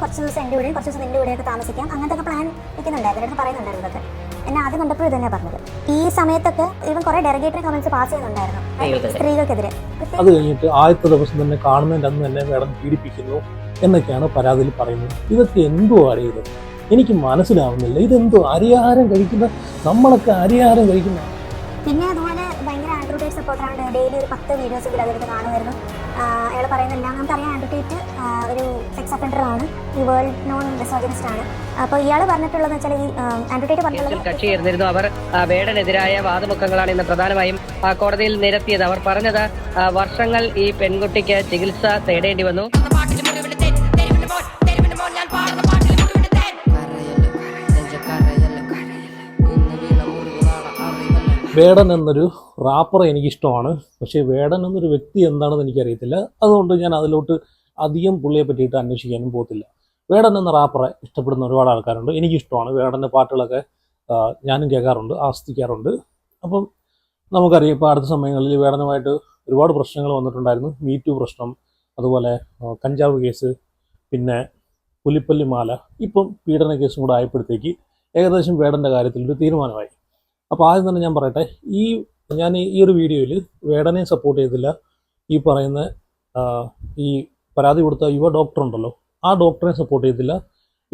കുറച്ച് ദിവസം എന്റെ കൂടെയും കുറച്ച് ദിവസം നിന്റെ കൂടെയൊക്കെ താമസിക്കാം. അങ്ങനത്തെ ഒക്കെ പ്ലാൻ വെക്കുന്നുണ്ടായിരുന്നു. എന്റെ പറയുന്നുണ്ടായിരുന്നു ഇതൊക്കെ. എന്നെ ആദ്യം കണ്ടപ്പോൾ ഇത് തന്നെയാണ് പറഞ്ഞത്. ഈ സമയത്തൊക്കെ ഇവൻ കുറെ ഡെറഗേറ്ററി കമന്റ്സ് പാസ് ചെയ്യുന്നുണ്ടായിരുന്നു. സ്ത്രീകൾക്കെതിരെ. അത് കഴിഞ്ഞിട്ട് ആദ്യത്തെ ദിവസം തന്നെ കാണുന്നതിന്റെ അന്ന് തന്നെ മേഡം പീഡിപ്പിക്കുന്നു എന്നൊക്കെയാണ് പരാതിയിൽ പറയുന്നത്. ഇതൊക്കെ എന്തോ അറിയരുത് എനിക്ക് മനസ്സിലാവുന്നില്ല. ഇതെന്തോ അരിയാഹാരം കഴിക്കുന്ന നമ്മളൊക്കെ അരിയാഹാരം കഴിക്കുന്ന പിന്നെ അതുപോലെ ഭയങ്കര ആൻഡ്രോയിഡ് സപ്പോർട്ടറാണ് ഡെയിലി ഒരു പത്ത് വീഡിയോസ് അതെടുത്ത് കാണുമായിരുന്നു. അയാൾ പറയുന്നില്ല. നമുക്കറിയാം ആൻഡ്രോട്ടേറ്റ് ഒരു സെക്സ് അഫൻഡറാണ് ഈ വേൾഡ് നോൺ മിസോജിനിസ്റ്റ് ആണ്. അപ്പോൾ ഇയാൾ പറഞ്ഞിട്ടുള്ളതെന്ന് വെച്ചാൽ ഈ ആൻഡ്രോട്ടേറ്റ് പറഞ്ഞിട്ടുള്ളത് കക്ഷി ചേർന്നിരുന്നു അവർ വേടനെതിരായ വാദമുഖങ്ങളാണ് ഇന്ന് പ്രധാനമായും കോടതിയിൽ നിരത്തിയത്. അവർ പറഞ്ഞത് വർഷങ്ങൾ ഈ പെൺകുട്ടിക്ക് ചികിത്സ തേടേണ്ടി വന്നു. വേടൻ എന്നൊരു റാപ്പറെ എനിക്കിഷ്ടമാണ്. പക്ഷേ വേടൻ എന്നൊരു വ്യക്തി എന്താണെന്ന് എനിക്കറിയത്തില്ല. അതുകൊണ്ട് ഞാൻ അതിലോട്ട് അധികം പുള്ളിയെ പറ്റിയിട്ട് അന്വേഷിക്കാനും പോകത്തില്ല. വേടൻ എന്ന റാപ്പറെ ഇഷ്ടപ്പെടുന്ന ഒരുപാട് ആൾക്കാരുണ്ട്. എനിക്കിഷ്ടമാണ്. വേടന്റെ പാട്ടുകളൊക്കെ ഞാനും കേൾക്കാറുണ്ട് ആസ്വദിക്കാറുണ്ട്. അപ്പം നമുക്കറിയാം ഇപ്പോൾ അടുത്ത സമയങ്ങളിൽ വേടനുമായിട്ട് ഒരുപാട് പ്രശ്നങ്ങൾ വന്നിട്ടുണ്ടായിരുന്നു. മീറ്റു പ്രശ്നം അതുപോലെ കഞ്ചാവ് കേസ് പിന്നെ പുലിപ്പല്ലി മാല ഇപ്പം പീഡന കേസും കൂടെ ആയപ്പോഴത്തേക്ക് ഏകദേശം വേടന്റെ കാര്യത്തിൽ ഒരു തീരുമാനമായി. അപ്പോൾ ആദ്യം തന്നെ ഞാൻ പറയട്ടെ ഈ ഞാൻ ഈ ഒരു വീഡിയോയിൽ വേടനെ സപ്പോർട്ട് ചെയ്തില്ല ഈ പറയുന്ന ഈ പരാതി കൊടുത്ത യുവ ഡോക്ടർ ഉണ്ടല്ലോ ആ ഡോക്ടറെ സപ്പോർട്ട് ചെയ്തില്ല.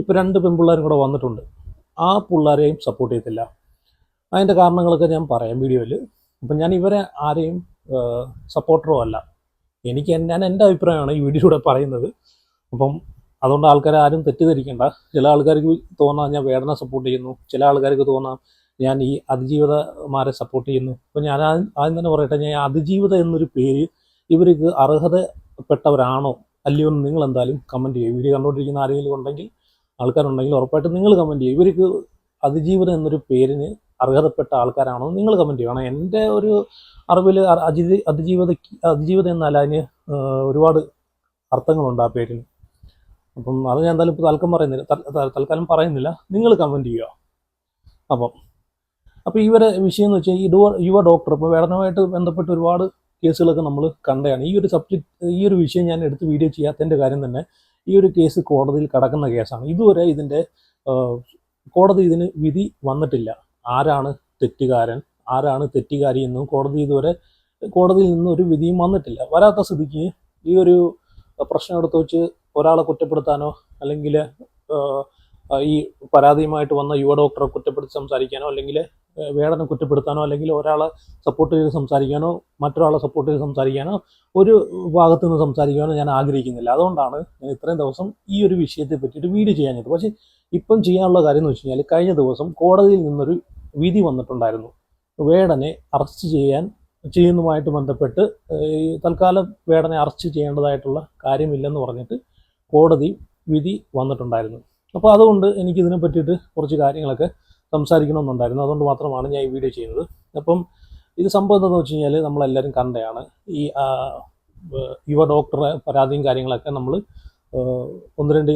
ഇപ്പോൾ രണ്ട് പെൺപിള്ളേരും കൂടെ വന്നിട്ടുണ്ട് ആ പിള്ളേരെയും സപ്പോർട്ട് ചെയ്തില്ല. അതിന്റെ കാരണങ്ങളൊക്കെ ഞാൻ പറയാം വീഡിയോയിൽ അപ്പം ഞാൻ ഇവരെ ആരെയും സപ്പോർട്ടറോ അല്ല. എനിക്ക് ഞാൻ എന്റെ അഭിപ്രായമാണ് ഈ വീഡിയോയിലൂടെ പറയുന്നത്. അപ്പം അതുകൊണ്ട് ആൾക്കാരെ ആരും തെറ്റിദ്ധരിക്കേണ്ട. ചില ആൾക്കാർക്ക് തോന്നാം ഞാൻ വേദന സപ്പോർട്ട് ചെയ്യുന്നു ചില ആൾക്കാർക്ക് തോന്നാം ഞാൻ ഈ അതിജീവിതമാരെ സപ്പോർട്ട് ചെയ്യുന്നു. അപ്പം ഞാൻ ആദ്യം തന്നെ പറയട്ടെ ഞാൻ അതിജീവിത എന്നൊരു പേര് ഇവർക്ക് അർഹതപ്പെട്ടവരാണോ? അല്ലയോ എന്ന് നിങ്ങൾ എന്തായാലും കമന്റ് ചെയ്യും ഇവർ കണ്ടുകൊണ്ടിരിക്കുന്ന ആരെങ്കിലും ഉണ്ടെങ്കിൽ ആൾക്കാരുണ്ടെങ്കിൽ ഉറപ്പായിട്ടും നിങ്ങൾ കമന്റ് ചെയ്യും ഇവർക്ക് അതിജീവിതം എന്നൊരു പേരിന് അർഹതപ്പെട്ട ആൾക്കാരാണോ നിങ്ങൾ കമന്റ് ചെയ്യണം എന്റെ ഒരു അറിവിൽ അജിതി അതിജീവിത അതിജീവിതം എന്നാൽ അതിന് ഒരുപാട് അർത്ഥങ്ങളുണ്ട് ആ പേരിന്. അപ്പം അത് ഞാൻ എന്തായാലും ഇപ്പോൾ തൽക്കാലം പറയുന്നില്ല. തൽ- തൽ- തൽക്കാലം പറയുന്നില്ല. നിങ്ങൾ കമന്റ് ചെയ്യുക. അപ്പം അപ്പോൾ ഇവരെ വിഷയം എന്ന് വെച്ചാൽ ഈ ഡോ യുവ ഡോക്ടർ ഇപ്പോൾ വേടനവുമായിട്ട് ബന്ധപ്പെട്ട് ഒരുപാട് കേസുകളൊക്കെ നമ്മൾ കണ്ടതാണ്. ഈ ഒരു സബ്ജക്ട് ഈ ഒരു വിഷയം ഞാൻ എടുത്ത് വീഡിയോ ചെയ്യാത്തതിന്റെ കാര്യം തന്നെ ഈ ഒരു കേസ് കോടതിയിൽ കടക്കുന്ന കേസാണ്. ഇതുവരെ ഇതിന്റെ കോടതി ഇതിന് വിധി വന്നിട്ടില്ല. ആരാണ് തെറ്റുകാരൻ ആരാണ് തെറ്റുകാരി എന്നും കോടതി ഇതുവരെ കോടതിയിൽ നിന്ന് ഒരു വിധിയും വന്നിട്ടില്ല. വരാത്ത സ്ഥിതിക്ക് ഈ ഒരു പ്രശ്നം എടുത്ത് വെച്ച് ഒരാളെ കുറ്റപ്പെടുത്താനോ അല്ലെങ്കിൽ ഈ പരാതിയുമായിട്ട് വന്ന യുവ ഡോക്ടറെ കുറ്റപ്പെടുത്തി സംസാരിക്കാനോ അല്ലെങ്കിൽ വേടനെ കുറ്റപ്പെടുത്താനോ അല്ലെങ്കിൽ ഒരാളെ സപ്പോർട്ട് ചെയ്ത് സംസാരിക്കാനോ മറ്റൊരാളെ സപ്പോർട്ട് ചെയ്ത് സംസാരിക്കാനോ ഒരു ഭാഗത്ത് നിന്ന് സംസാരിക്കാനോ ഞാൻ ആഗ്രഹിക്കുന്നില്ല. അതുകൊണ്ടാണ് ഞാൻ ഇത്രയും ദിവസം ഈ ഒരു വിഷയത്തെ പറ്റിയിട്ട് വീഡിയോ ചെയ്യാഞ്ഞത്. പക്ഷേ ഇപ്പം ചെയ്യാനുള്ള കാര്യം എന്ന് വെച്ച് കഴിഞ്ഞാൽ കഴിഞ്ഞ ദിവസം കോടതിയിൽ നിന്നൊരു വിധി വന്നിട്ടുണ്ടായിരുന്നു. വേടനെ അറസ്റ്റ് ചെയ്യാൻ ചെയ്യുന്നതുമായിട്ട് ബന്ധപ്പെട്ട് തൽക്കാലം വേടനെ അറസ്റ്റ് ചെയ്യേണ്ടതായിട്ടുള്ള കാര്യമില്ലെന്ന് പറഞ്ഞിട്ട് കോടതി വിധി വന്നിട്ടുണ്ടായിരുന്നു. അപ്പോൾ അതുകൊണ്ട് എനിക്കിതിനെ പറ്റിയിട്ട് കുറച്ച് കാര്യങ്ങളൊക്കെ സംസാരിക്കണമെന്നുണ്ടായിരുന്നു. അതുകൊണ്ട് മാത്രമാണ് ഞാൻ ഈ വീഡിയോ ചെയ്യുന്നത്. അപ്പം ഇത് സംഭവം എന്താണെന്ന് വെച്ച് കഴിഞ്ഞാൽ നമ്മളെല്ലാവരും കണ്ടയാണ് ഈ യുവ ഡോക്ടറെ പരാതിയും കാര്യങ്ങളൊക്കെ നമ്മൾ ഒന്ന് രണ്ട്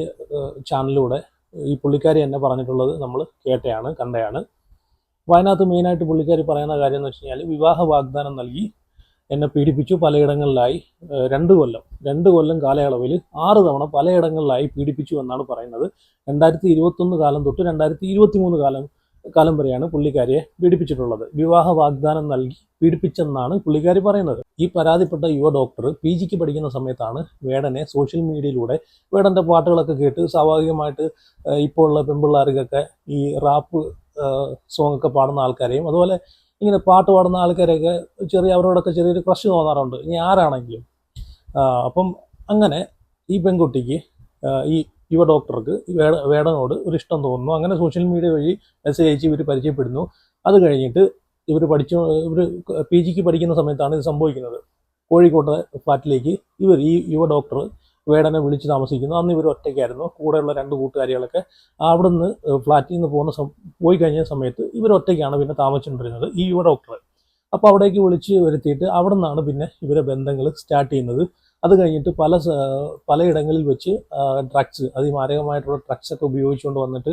ചാനലിലൂടെ ഈ പുള്ളിക്കാരി എന്നെ പറഞ്ഞിട്ടുള്ളത് നമ്മൾ കേട്ടയാണ് കണ്ടയാണ്. അതിനകത്ത് മെയിനായിട്ട് പുള്ളിക്കാരി പറയുന്ന കാര്യം എന്ന് വെച്ച് കഴിഞ്ഞാൽ വിവാഹ വാഗ്ദാനം നൽകി എന്നെ പീഡിപ്പിച്ചു പലയിടങ്ങളിലായി രണ്ട് കൊല്ലം രണ്ട് കൊല്ലം കാലയളവിൽ ആറ് തവണ പലയിടങ്ങളിലായി പീഡിപ്പിച്ചു എന്നാണ് പറയുന്നത്. രണ്ടായിരത്തി ഇരുപത്തൊന്ന് കാലം തൊട്ട് രണ്ടായിരത്തി ഇരുപത്തി മൂന്ന് കാലം കാലം വരെയാണ് പുള്ളിക്കാരിയെ പീഡിപ്പിച്ചിട്ടുള്ളത്. വിവാഹ വാഗ്ദാനം നൽകി പീഡിപ്പിച്ചെന്നാണ് പുള്ളിക്കാരി പറയുന്നത്. ഈ പരാതിപ്പെട്ട യുവ ഡോക്ടർ പി ജിക്ക് പഠിക്കുന്ന സമയത്താണ് വേടനെ സോഷ്യൽ മീഡിയയിലൂടെ വേടന്റെ പാട്ടുകളൊക്കെ കേട്ട് സ്വാഭാവികമായിട്ട് ഇപ്പോൾ ഉള്ള പെൺപിള്ളേർക്കൊക്കെ ഈ റാപ്പ് സോങ് ഒക്കെ പാടുന്ന ആൾക്കാരെയും അതുപോലെ ഇങ്ങനെ പാട്ട് പാടുന്ന ആൾക്കാരെയൊക്കെ ചെറിയ അവരോടൊക്കെ ചെറിയൊരു ക്രഷ് തോന്നാറുണ്ട്. ഇനി ആരാണെങ്കിലും. അപ്പം അങ്ങനെ ഈ പെൺകുട്ടിക്ക് ഈ യുവ ഡോക്ടർക്ക് വേട വേടനോട് ഒരു ഇഷ്ടം തോന്നുന്നു. അങ്ങനെ സോഷ്യൽ മീഡിയ വഴി മെസ്സേജ് അയച്ച് ഇവർ പരിചയപ്പെടുന്നു. അത് കഴിഞ്ഞിട്ട് ഇവർ പഠിച്ചു ഇവർ പി ജിക്ക് പഠിക്കുന്ന സമയത്താണ് ഇത് സംഭവിക്കുന്നത്. കോഴിക്കോട്ടെ ഫ്ലാറ്റിലേക്ക് ഇവർ ഈ യുവ ഡോക്ടർ വേടനെ വിളിച്ച് താമസിക്കുന്നു. അന്ന് ഇവർ ഒറ്റയ്ക്കായിരുന്നു. കൂടെയുള്ള രണ്ട് കൂട്ടുകാരികളൊക്കെ അവിടുന്ന് ഫ്ലാറ്റിൽ നിന്ന് പോകുന്ന പോയി കഴിഞ്ഞ സമയത്ത് ഇവർ ഒറ്റയ്ക്കാണ് പിന്നെ താമസിച്ചുകൊണ്ടിരുന്നത് ഈ യുവ ഡോക്ടർ. അപ്പോൾ അവിടേക്ക് വിളിച്ച് വരുത്തിയിട്ട് അവിടെ നിന്നാണ് പിന്നെ ഇവരെ ബന്ധങ്ങൾ സ്റ്റാർട്ട് ചെയ്യുന്നത്. അത് കഴിഞ്ഞിട്ട് പല പലയിടങ്ങളിൽ വെച്ച് ഡ്രഗ്സ് അതിമാരകമായിട്ടുള്ള ഡ്രഗ്സ് ഒക്കെ ഉപയോഗിച്ചുകൊണ്ട് വന്നിട്ട്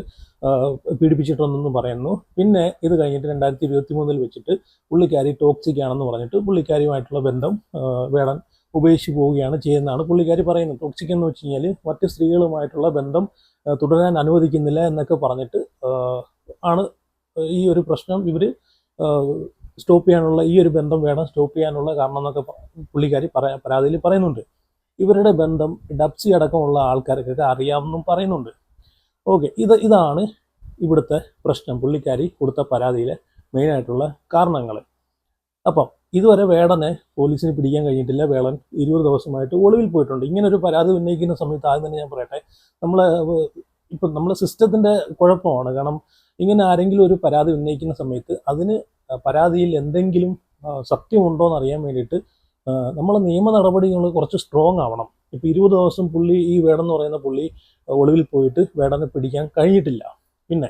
പീഡിപ്പിച്ചിട്ടുണ്ടെന്നും പറയുന്നു. പിന്നെ ഇത് കഴിഞ്ഞിട്ട് രണ്ടായിരത്തി ഇരുപത്തി മൂന്നിൽ വെച്ചിട്ട് പുള്ളിക്കാരി ടോക്സിക് ആണെന്ന് പറഞ്ഞിട്ട് പുള്ളിക്കാരിയുമായിട്ടുള്ള ബന്ധം വേടൻ ഉപേക്ഷിച്ച് പോവുകയാണ് ചെയ്യുന്നതാണ് പുള്ളിക്കാരി പറയുന്നത്. ടോക്സിക് എന്ന് വെച്ച് കഴിഞ്ഞാൽ മറ്റ് സ്ത്രീകളുമായിട്ടുള്ള ബന്ധം തുടരാൻ അനുവദിക്കുന്നില്ല എന്നൊക്കെ പറഞ്ഞിട്ട് ആണ് ഈ ഒരു പ്രശ്നം ഇവർ സ്റ്റോപ്പ് ചെയ്യാനുള്ള ഈ ഒരു ബന്ധം വേണം സ്റ്റോപ്പ് ചെയ്യാനുള്ള കാരണം എന്നൊക്കെ പുള്ളിക്കാരി പറയാ പരാതിയിൽ പറയുന്നുണ്ട്. ഇവരുടെ ബന്ധം ഡബ്സി അടക്കമുള്ള ആൾക്കാർക്കൊക്കെ അറിയാമെന്നും പറയുന്നുണ്ട്. ഓക്കെ ഇത് ഇതാണ് ഇവിടുത്തെ പ്രശ്നം. പുള്ളിക്കാരി കൊടുത്ത പരാതിയിലെ മെയിനായിട്ടുള്ള കാരണങ്ങൾ അപ്പം ഇതുവരെ വേടനെ പോലീസിന് പിടിക്കാൻ കഴിഞ്ഞിട്ടില്ല. വേളൻ ഇരുപത് ദിവസമായിട്ട് ഒളിവിൽ പോയിട്ടുണ്ട്. ഇങ്ങനെ ഒരു പരാതി ഉന്നയിക്കുന്ന സമയത്ത് ആദ്യം തന്നെ ഞാൻ പറയട്ടെ നമ്മൾ ഇപ്പം നമ്മളെ സിസ്റ്റത്തിന്റെ കുഴപ്പമാണ്. കാരണം ഇങ്ങനെ ആരെങ്കിലും ഒരു പരാതി ഉന്നയിക്കുന്ന സമയത്ത് അതിന് പരാതിയിൽ എന്തെങ്കിലും സത്യമുണ്ടോ എന്ന് അറിയാൻ വേണ്ടിയിട്ട് നമ്മൾ നിയമ നടപടികൾ കുറച്ച് സ്ട്രോങ് ആവണം. ഇപ്പം ഇരുപത് ദിവസം പുള്ളി ഈ വേടൻ എന്ന് പറയുന്ന പുള്ളി ഒളിവിൽ പോയിട്ട് വേടനെ പിടിക്കാൻ കഴിഞ്ഞിട്ടില്ല. പിന്നെ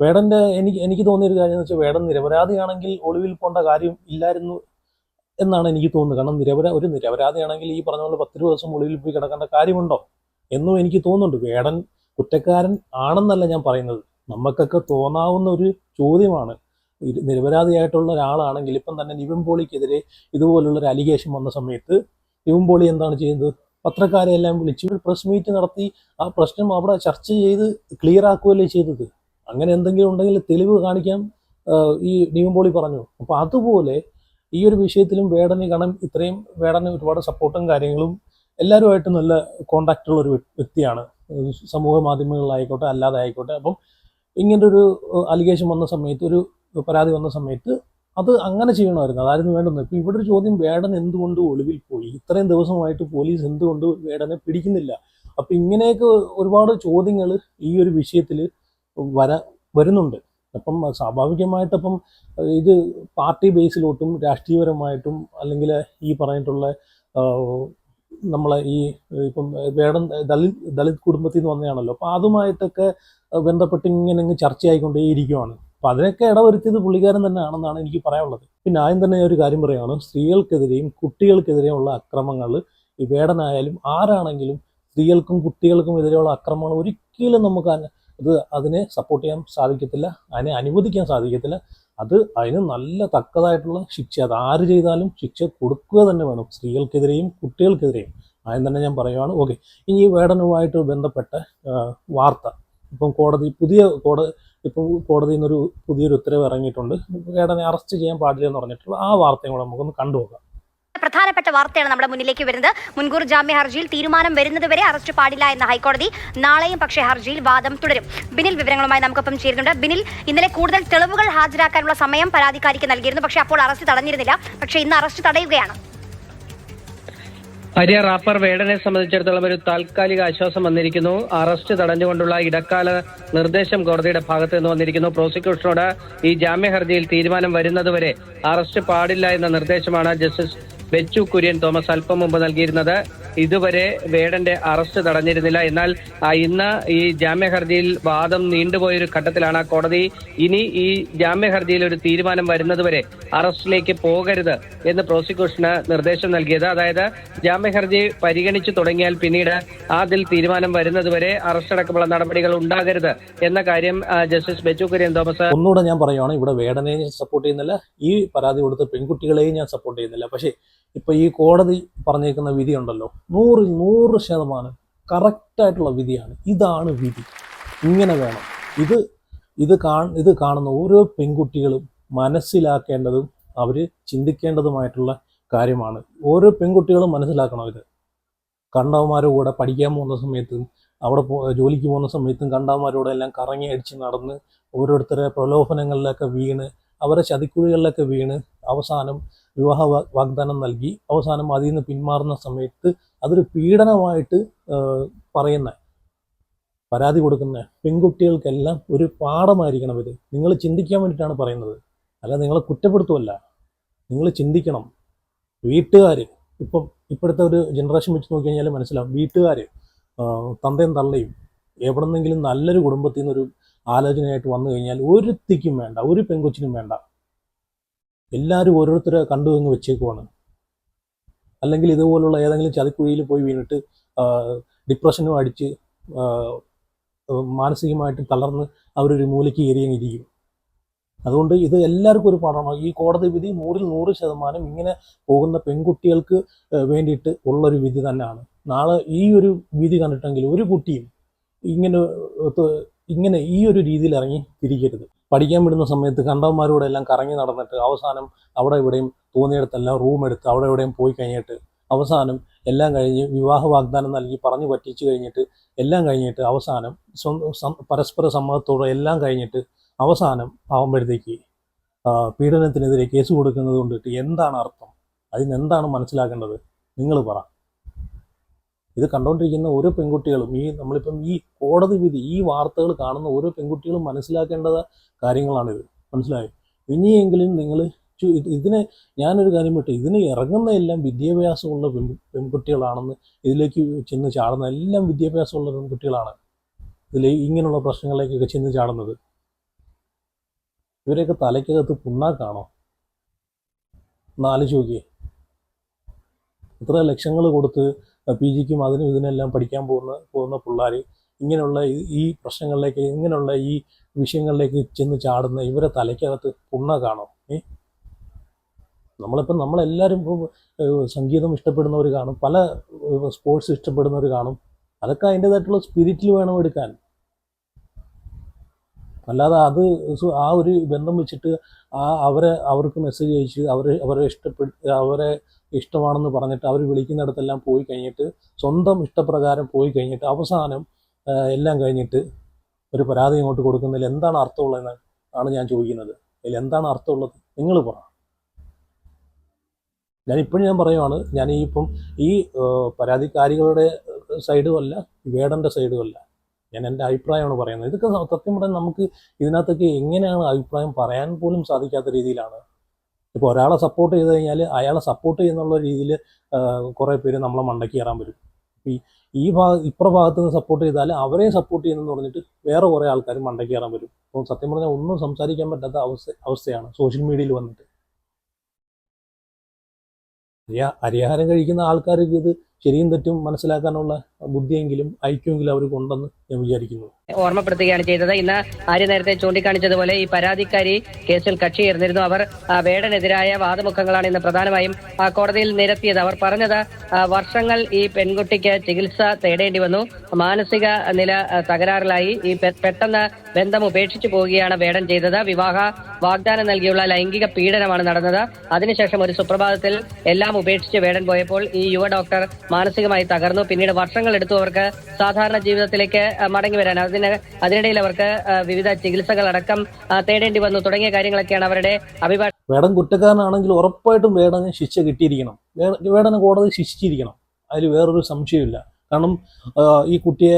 വേടന്റെ എനിക്ക് എനിക്ക് തോന്നിയൊരു കാര്യം എന്ന് വെച്ചാൽ വേടൻ നിരപരാധിയാണെങ്കിൽ ഒളിവിൽ പോകേണ്ട കാര്യം ഇല്ലായിരുന്നു എന്നാണ് എനിക്ക് തോന്നുന്നത്. കാരണം നിരപരാ ഒരു നിരപരാധിയാണെങ്കിൽ ഈ പറഞ്ഞ പോലെ പത്ത് ദിവസം ഒളിവിൽ പോയി കിടക്കേണ്ട കാര്യമുണ്ടോ? എന്നും എനിക്ക് തോന്നുന്നുണ്ട്. വേടൻ കുറ്റക്കാരൻ ആണെന്നല്ല ഞാൻ പറയുന്നത്. നമുക്കൊക്കെ തോന്നാവുന്ന ഒരു ചോദ്യമാണ്. നിരപരാധിയായിട്ടുള്ള ഒരാളാണെങ്കിൽ ഇപ്പം തന്നെ നിവിൻ പോളിക്കെതിരെ ഇതുപോലുള്ള ഒരു അലിഗേഷൻ വന്ന സമയത്ത് നിവിൻ പോളി എന്താണ് ചെയ്യുന്നത്? പത്രക്കാരെ എല്ലാം വിളിച്ച് ഒരു പ്രസ് മീറ്റ് നടത്തി ആ പ്രശ്നം അവിടെ ചർച്ച ചെയ്ത് ക്ലിയർ ആക്കുകയല്ലേ ചെയ്തത്? അങ്ങനെ എന്തെങ്കിലും ഉണ്ടെങ്കിൽ തെളിവ് കാണിക്കാൻ ഈ നിവിൻ പോളി പറഞ്ഞു. അപ്പോൾ അതുപോലെ ഈ ഒരു വിഷയത്തിലും വേടന് കാരണം ഇത്രയും വേടന് ഒരുപാട് സപ്പോർട്ടും കാര്യങ്ങളും എല്ലാവരുമായിട്ട് നല്ല കോണ്ടാക്റ്റ് ഉള്ള ഒരു വ്യക്തിയാണ്. സമൂഹ മാധ്യമങ്ങളിലായിക്കോട്ടെ അല്ലാതെ ആയിക്കോട്ടെ അപ്പം ഇങ്ങനൊരു അലിഗേഷൻ വന്ന സമയത്ത് ഒരു പരാതി വന്ന സമയത്ത് അത് അങ്ങനെ ചെയ്യണമായിരുന്നു. അതായിരുന്നു വേണ്ടത് ഇപ്പം ഇവിടെ ഒരു ചോദ്യം വേടൻ എന്തുകൊണ്ട് ഒളിവിൽ പോയി? ഇത്രയും ദിവസമായിട്ട് പോലീസ് എന്തുകൊണ്ട് വേടനെ പിടിക്കുന്നില്ല? അപ്പം ഇങ്ങനെയൊക്കെ ഒരുപാട് ചോദ്യങ്ങൾ ഈ ഒരു വിഷയത്തിൽ വര വരുന്നുണ്ട്. അപ്പം സ്വാഭാവികമായിട്ട് അപ്പം ഇത് പാർട്ടി ബേസിലോട്ടും രാഷ്ട്രീയപരമായിട്ടും അല്ലെങ്കിൽ ഈ പറഞ്ഞിട്ടുള്ള നമ്മളെ ഈ ഇപ്പം വേടൻ ദളിത് ദളിത് കുടുംബത്തിൽ നിന്ന് വന്നതാണല്ലോ. അപ്പം അതുമായിട്ടൊക്കെ ബന്ധപ്പെട്ട് ഇങ്ങനെ അങ്ങ് ചർച്ചയായിക്കൊണ്ടേയിരിക്കുവാണ് അപ്പം അതിനൊക്കെ ഇടവരുത്തിയത് പുള്ളിക്കാരൻ തന്നെയാണെന്നാണ് എനിക്ക് പറയാനുള്ളത്. പിന്നെ ആദ്യം തന്നെ ഒരു കാര്യം പറയുകയാണ്. സ്ത്രീകൾക്കെതിരെയും കുട്ടികൾക്കെതിരെയും ഉള്ള അക്രമങ്ങൾ ഈ വേടനായാലും ആരാണെങ്കിലും സ്ത്രീകൾക്കും കുട്ടികൾക്കും എതിരെയുള്ള അക്രമങ്ങൾ ഒരിക്കലും നമുക്ക് അത് അതിനെ സപ്പോർട്ട് ചെയ്യാൻ സാധിക്കത്തില്ല അതിനെ അനുവദിക്കാൻ സാധിക്കത്തില്ല. അത് അതിന് നല്ല തക്കതായിട്ടുള്ള ശിക്ഷ അത് ആര് ചെയ്താലും ശിക്ഷ കൊടുക്കുക തന്നെ വേണം. സ്ത്രീകൾക്കെതിരെയും കുട്ടികൾക്കെതിരെയും. ആദ്യം തന്നെ ഞാൻ പറയുവാണ്. ഓക്കെ ഇനി ഈ വേടനുമായിട്ട് ബന്ധപ്പെട്ട വാർത്ത. ഇപ്പം കോടതി പുതിയ കോടതി ഇപ്പം കോടതിയിൽ നിന്നൊരു പുതിയൊരു ഉത്തരവ് ഇറങ്ങിയിട്ടുണ്ട്. വേടനെ അറസ്റ്റ് ചെയ്യാൻ പാടില്ല എന്ന് പറഞ്ഞിട്ടുള്ള ആ വാർത്തയും കൂടെ നമുക്കൊന്ന് കണ്ടുപോകാം പ്രധാനപ്പെട്ട വാർത്തയാണ് നമ്മുടെ മുന്നിലേക്ക് വരുന്നത്. മുൻകൂർ ജാമ്യ ഹർജിയിൽ തീരുമാനം വരുന്നതുവരെ അറസ്റ്റ് പാടില്ല എന്ന ഹൈക്കോടതി നാളെയും പക്ഷേ ഹർജിയിൽ വാദം തുടരും. ബിനിൽ വിവരങ്ങളുമായി നമുക്കൊപ്പം ചേരുന്നുണ്ട്. ബിനിൽ ഇന്നലെ കൂടുതൽ തെളിവുകൾ ഹാജരാക്കാനുള്ള സമയം പരാതിക്കാരിക്ക് നൽകിയിരുന്നു. പക്ഷേ അപ്പോൾ അറസ്റ്റ് തടഞ്ഞിരുന്നില്ല. പക്ഷേ ഇന്ന് അറസ്റ്റ് തടയുകയാണ്. ഹരിയ റാപ്പർ വേടനെ സംബന്ധിച്ചിടത്തോളം ഒരു താൽക്കാലിക ആശ്വാസം വന്നിരിക്കുന്നു. അറസ്റ്റ് തടഞ്ഞുകൊണ്ടുള്ള ഇടക്കാല നിർദ്ദേശം കോടതിയുടെ ഭാഗത്ത് നിന്ന് വന്നിരിക്കുന്നു. പ്രോസിക്യൂഷനോട് ഈ ജാമ്യ ഹർജിയിൽ തീരുമാനം വരുന്നതുവരെ അറസ്റ്റ് പാടില്ല എന്ന നിർദ്ദേശമാണ് ജസ്റ്റിസ് ബെച്ചു കുര്യൻ തോമസ് അല്പം മുമ്പ് നൽകിയിരുന്നത്. ഇതുവരെ വേടന്റെ അറസ്റ്റ് തടഞ്ഞിരുന്നില്ല. എന്നാൽ ഇന്ന് ഈ ജാമ്യ ഹർജിയിൽ വാദം നീണ്ടുപോയൊരു ഘട്ടത്തിലാണ് കോടതി. ഇനി ഈ ജാമ്യ ഹർജിയിൽ ഒരു തീരുമാനം വരുന്നതുവരെ അറസ്റ്റിലേക്ക് പോകരുത് എന്ന് പ്രോസിക്യൂഷന് നിർദ്ദേശം നൽകിയത്. അതായത് ജാമ്യ ഹർജി പരിഗണിച്ചു തുടങ്ങിയാൽ പിന്നീട് അതിൽ തീരുമാനം വരുന്നതുവരെ അറസ്റ്റ് അടക്കമുള്ള നടപടികൾ ഉണ്ടാകരുത് എന്ന കാര്യം ജസ്റ്റിസ് ബെച്ചു കുര്യൻ തോമസ് ഒന്നുകൂടെ ഞാൻ പറയുവാണ് ഇവിടെ വേടനെ സപ്പോർട്ട് ചെയ്യുന്നില്ല. ഈ പരാതി കൊടുത്ത പെൺകുട്ടികളെയും ഞാൻ സപ്പോർട്ട് ചെയ്യുന്നില്ല. പക്ഷേ ഇപ്പൊ ഈ കോടതി പറഞ്ഞേക്കുന്ന വിധി ഉണ്ടല്ലോ. നൂറിൽ നൂറ് ശതമാനം കറക്റ്റായിട്ടുള്ള വിധിയാണ്. ഇതാണ് വിധി. ഇങ്ങനെ വേണം. ഇത് ഇത് കാ ഇത് കാണുന്ന ഓരോ പെൺകുട്ടികളും മനസ്സിലാക്കേണ്ടതും അവർ ചിന്തിക്കേണ്ടതുമായിട്ടുള്ള കാര്യമാണ്. ഓരോ പെൺകുട്ടികളും മനസ്സിലാക്കണം ഇത് കണ്ടവന്മാരുടെ കൂടെ പഠിക്കാൻ പോകുന്ന സമയത്തും അവിടെ പോ ജോലിക്ക് പോകുന്ന സമയത്തും കണ്ടവന്മാരോടെ എല്ലാം കറങ്ങി അടിച്ച് നടന്ന് ഓരോരുത്തരെ പ്രലോഭനങ്ങളിലൊക്കെ വീണ് അവരെ ചതിക്കുഴികളിലൊക്കെ വീണ് അവസാനം വിവാഹ വാഗ്ദാനം നൽകി. അവസാനം അതിൽ നിന്ന് പിന്മാറുന്ന സമയത്ത് അതൊരു പീഡനമായിട്ട് പറയുന്ന പരാതി കൊടുക്കുന്ന പെൺകുട്ടികൾക്കെല്ലാം ഒരു പാഠമായിരിക്കണം ഇത്. നിങ്ങൾ ചിന്തിക്കാൻ വേണ്ടിയിട്ടാണ് പറയുന്നത്. അല്ല നിങ്ങളെ കുറ്റപ്പെടുത്തുമല്ല നിങ്ങൾ ചിന്തിക്കണം. വീട്ടുകാർ ഇപ്പം ഇപ്പോഴത്തെ ഒരു ജനറേഷൻ വെച്ച് നോക്കി കഴിഞ്ഞാൽ മനസ്സിലാവും. വീട്ടുകാർ തന്തയും തള്ളയും എവിടെന്നെങ്കിലും നല്ലൊരു കുടുംബത്തിൽ നിന്നൊരു ആലോചനയായിട്ട് വന്നു കഴിഞ്ഞാൽ ഒരുത്തിക്കും വേണ്ട ഒരു പെങ്കൊച്ചിനും വേണ്ട. എല്ലാവരും ഓരോരുത്തരെ കണ്ടു എന്ന് വെച്ചേക്കുവാണ്. അല്ലെങ്കിൽ ഇതുപോലുള്ള ഏതെങ്കിലും ചതിക്കുഴിയിൽ പോയി വീണിട്ട് ഡിപ്രഷനും അടിച്ച് മാനസികമായിട്ട് തളർന്ന് അവരൊരു മൂലയ്ക്ക് ഏരിയങ്ങിരിക്കും അതുകൊണ്ട് ഇത് എല്ലാവർക്കും ഒരു പാഠമാണ്. ഈ കോടതി വിധി നൂറിൽ നൂറ് ശതമാനം ഇങ്ങനെ പോകുന്ന പെൺകുട്ടികൾക്ക് വേണ്ടിയിട്ട് ഉള്ളൊരു വിധി തന്നെയാണ്. നാളെ ഈ ഒരു വിധി കണ്ടിട്ടെങ്കിൽ ഒരു കുട്ടിയും ഇങ്ങനെ ഇങ്ങനെ ഈ ഒരു രീതിയിൽ ഇറങ്ങി തിരിക്കരുത്. പഠിക്കാൻ വിടുന്ന സമയത്ത് കണ്ടവന്മാരോടെ എല്ലാം കറങ്ങി നടന്നിട്ട് അവസാനം അവിടെ ഇവിടെയും തോന്നിയിടത്തെല്ലാം റൂം എടുത്ത് അവിടെ എവിടെയും പോയി കഴിഞ്ഞിട്ട് അവസാനം എല്ലാം കഴിഞ്ഞ് വിവാഹ വാഗ്ദാനം നൽകി പറഞ്ഞു പറ്റിച്ചു കഴിഞ്ഞിട്ട് എല്ലാം കഴിഞ്ഞിട്ട് അവസാനം പരസ്പര സമ്മതത്തോടെ എല്ലാം കഴിഞ്ഞിട്ട് അവസാനം ആവുമ്പോഴത്തേക്ക് പീഡനത്തിനെതിരെ കേസ് കൊടുക്കുന്നത് കൊണ്ടിട്ട് എന്താണ് അർത്ഥം? അതിന് എന്താണ് മനസ്സിലാക്കേണ്ടത്? നിങ്ങൾ പറ. ഇത് കണ്ടുകൊണ്ടിരിക്കുന്ന ഓരോ പെൺകുട്ടികളും ഈ നമ്മളിപ്പം ഈ കോടതി വിധി ഈ വാർത്തകൾ കാണുന്ന ഓരോ പെൺകുട്ടികളും മനസ്സിലാക്കേണ്ടത് കാര്യങ്ങളാണിത്. മനസ്സിലായോ? ഇനിയെങ്കിലും നിങ്ങൾ ഇതിനെ ഞാനൊരു കാര്യം വിട്ടു ഇതിന് ഇറങ്ങുന്ന എല്ലാം വിദ്യാഭ്യാസമുള്ള പെൺ പെൺകുട്ടികളാണെന്ന് ഇതിലേക്ക് ചെന്ന് ചാടുന്ന എല്ലാം വിദ്യാഭ്യാസമുള്ള പെൺകുട്ടികളാണ് ഇതിൽ ഇങ്ങനെയുള്ള പ്രശ്നങ്ങളിലേക്കൊക്കെ ചെന്ന് ചാടുന്നത്. ഇവരെയൊക്കെ തലയ്ക്കകത്ത് പുണ്ണാക്കാണോ? നാല് നോക്കിയേ. ഇത്ര ലക്ഷങ്ങൾ കൊടുത്ത് പി ജിക്കും അതിനും ഇതിനെല്ലാം പഠിക്കാൻ പോകുന്ന പോകുന്ന പിള്ളേർ ഇങ്ങനെയുള്ള ഈ- പ്രശ്നങ്ങളിലേക്ക് ഇങ്ങനെയുള്ള ഈ വിഷയങ്ങളിലേക്ക് ചെന്ന് ചാടുന്ന ഇവരെ തലയ്ക്കകത്ത് പുണ്ണ കാണോ. ഏ? നമ്മളിപ്പം നമ്മളെല്ലാവരും സംഗീതം ഇഷ്ടപ്പെടുന്നവർ കാണും പല സ്പോർട്സ് ഇഷ്ടപ്പെടുന്നവർ കാണും. അതൊക്കെ അതിന്റെതായിട്ടുള്ള സ്പിരിറ്റിൽ വേണം എടുക്കാൻ. അല്ലാതെ അത് ആ ഒരു ബന്ധം വെച്ചിട്ട് ആ അവരെ അവർക്ക് മെസ്സേജ് അയച്ച് അവരെ അവരെ ഇഷ്ടപ്പെട്ട് അവരെ ഇഷ്ടമാണെന്ന് പറഞ്ഞിട്ട് അവർ വിളിക്കുന്നിടത്തെല്ലാം പോയി കഴിഞ്ഞിട്ട് സ്വന്തം ഇഷ്ടപ്രകാരം പോയി കഴിഞ്ഞിട്ട് അവസാനം എല്ലാം കഴിഞ്ഞിട്ട് ഒരു പരാതി ഇങ്ങോട്ട് കൊടുക്കുന്നതിൽ എന്താണ് അർത്ഥമുള്ളതെന്ന് ആണ് ഞാൻ ചോദിക്കുന്നത്. അതിൽ എന്താണ് അർത്ഥമുള്ളത്? നിങ്ങൾ പറ. ഞാൻ ഇപ്പോഴും ഞാൻ പറയുവാണ് ഞാൻ ഈ ഇപ്പം ഈ പരാതിക്കാരികളുടെ സൈഡുമല്ല വേടന്റെ സൈഡുമല്ല ഞാൻ എന്റെ അഭിപ്രായമാണ് പറയുന്നത്. ഇതൊക്കെ സത്യം പറഞ്ഞാൽ നമുക്ക് ഇതിനകത്തൊക്കെ എങ്ങനെയാണ് അഭിപ്രായം പറയാൻ പോലും സാധിക്കാത്ത രീതിയിലാണ്. ഇപ്പോൾ ഒരാളെ സപ്പോർട്ട് ചെയ്ത് കഴിഞ്ഞാൽ അയാളെ സപ്പോർട്ട് ചെയ്യുന്നുള്ള രീതിയിൽ കുറേ പേര് നമ്മളെ മണ്ടയ്ക്ക് കയറാൻ വരും. ഈ ഈ ഭാഗ ഇപ്പുറ ഭാഗത്ത് നിന്ന് സപ്പോർട്ട് ചെയ്താൽ അവരെ സപ്പോർട്ട് ചെയ്യുന്നെന്ന് പറഞ്ഞിട്ട് വേറെ കുറേ ആൾക്കാർ മണ്ടയ്ക്ക് കയറാൻ വരും. അപ്പോൾ സത്യം പറഞ്ഞാൽ ഒന്നും സംസാരിക്കാൻ പറ്റാത്ത അവസ്ഥ അവസ്ഥയാണ് സോഷ്യൽ മീഡിയയിൽ വന്നിട്ട്. അരിഹാരം കഴിക്കുന്ന ആൾക്കാർക്ക് ഇത് ശരിയും തെറ്റും മനസ്സിലാക്കാനുള്ള ബുദ്ധിയെങ്കിലും ഐക്യമെങ്കിലും അവർക്ക് ഉണ്ടെന്ന് ഞാൻ വിചാരിക്കുന്നു. ഓർമ്മപ്പെടുത്തുകയാണ് ചെയ്തത്. ഇന്ന് ആര്യ നേരത്തെ ചൂണ്ടിക്കാണിച്ചതുപോലെ ഈ പരാതിക്കാരി കേസിൽ കക്ഷി ചേർന്നിരുന്നു. അവർ വേടനെതിരായ വാദമുഖങ്ങളാണ് ഇന്ന് പ്രധാനമായും ആ, കോടതിയിൽ നിരത്തിയത്. അവർ പറഞ്ഞത് വർഷങ്ങൾ ഈ പെൺകുട്ടിക്ക് ചികിത്സ തേടേണ്ടി വന്നു. മാനസിക നില തകരാറിലായി. ഈ പെട്ടെന്ന് ബന്ധം ഉപേക്ഷിച്ചു പോവുകയാണ് വേടൻ ചെയ്തത്. വിവാഹ വാഗ്ദാനം നൽകിയുള്ള ലൈംഗിക പീഡനമാണ് നടന്നത്. അതിനുശേഷം ഒരു സുപ്രഭാതത്തിൽ എല്ലാം ഉപേക്ഷിച്ച് വേടൻ പോയപ്പോൾ ഈ യുവ ഡോക്ടർ മാനസികമായി തകർന്നു. പിന്നീട് വർഷങ്ങൾ എടുത്തു അവർക്ക് സാധാരണ ജീവിതത്തിലേക്ക് മടങ്ങി വരാൻ. അതിന് അതിനിടയിൽ അവർക്ക് വിവിധ ചികിത്സകൾ അടക്കം തേടേണ്ടി വന്നു. തുടങ്ങിയ കാര്യങ്ങളൊക്കെയാണ് അവരുടെ അഭിഭാഷ വേടൻ കുറ്റക്കാരനാണെങ്കിൽ ഉറപ്പായിട്ടും വേടന് ശിക്ഷ കിട്ടിയിരിക്കണം. വേടന് കോടതി ശിക്ഷിച്ചിരിക്കണം. അതിൽ വേറൊരു സംശയമില്ല കാരണം ഈ കുട്ടിയെ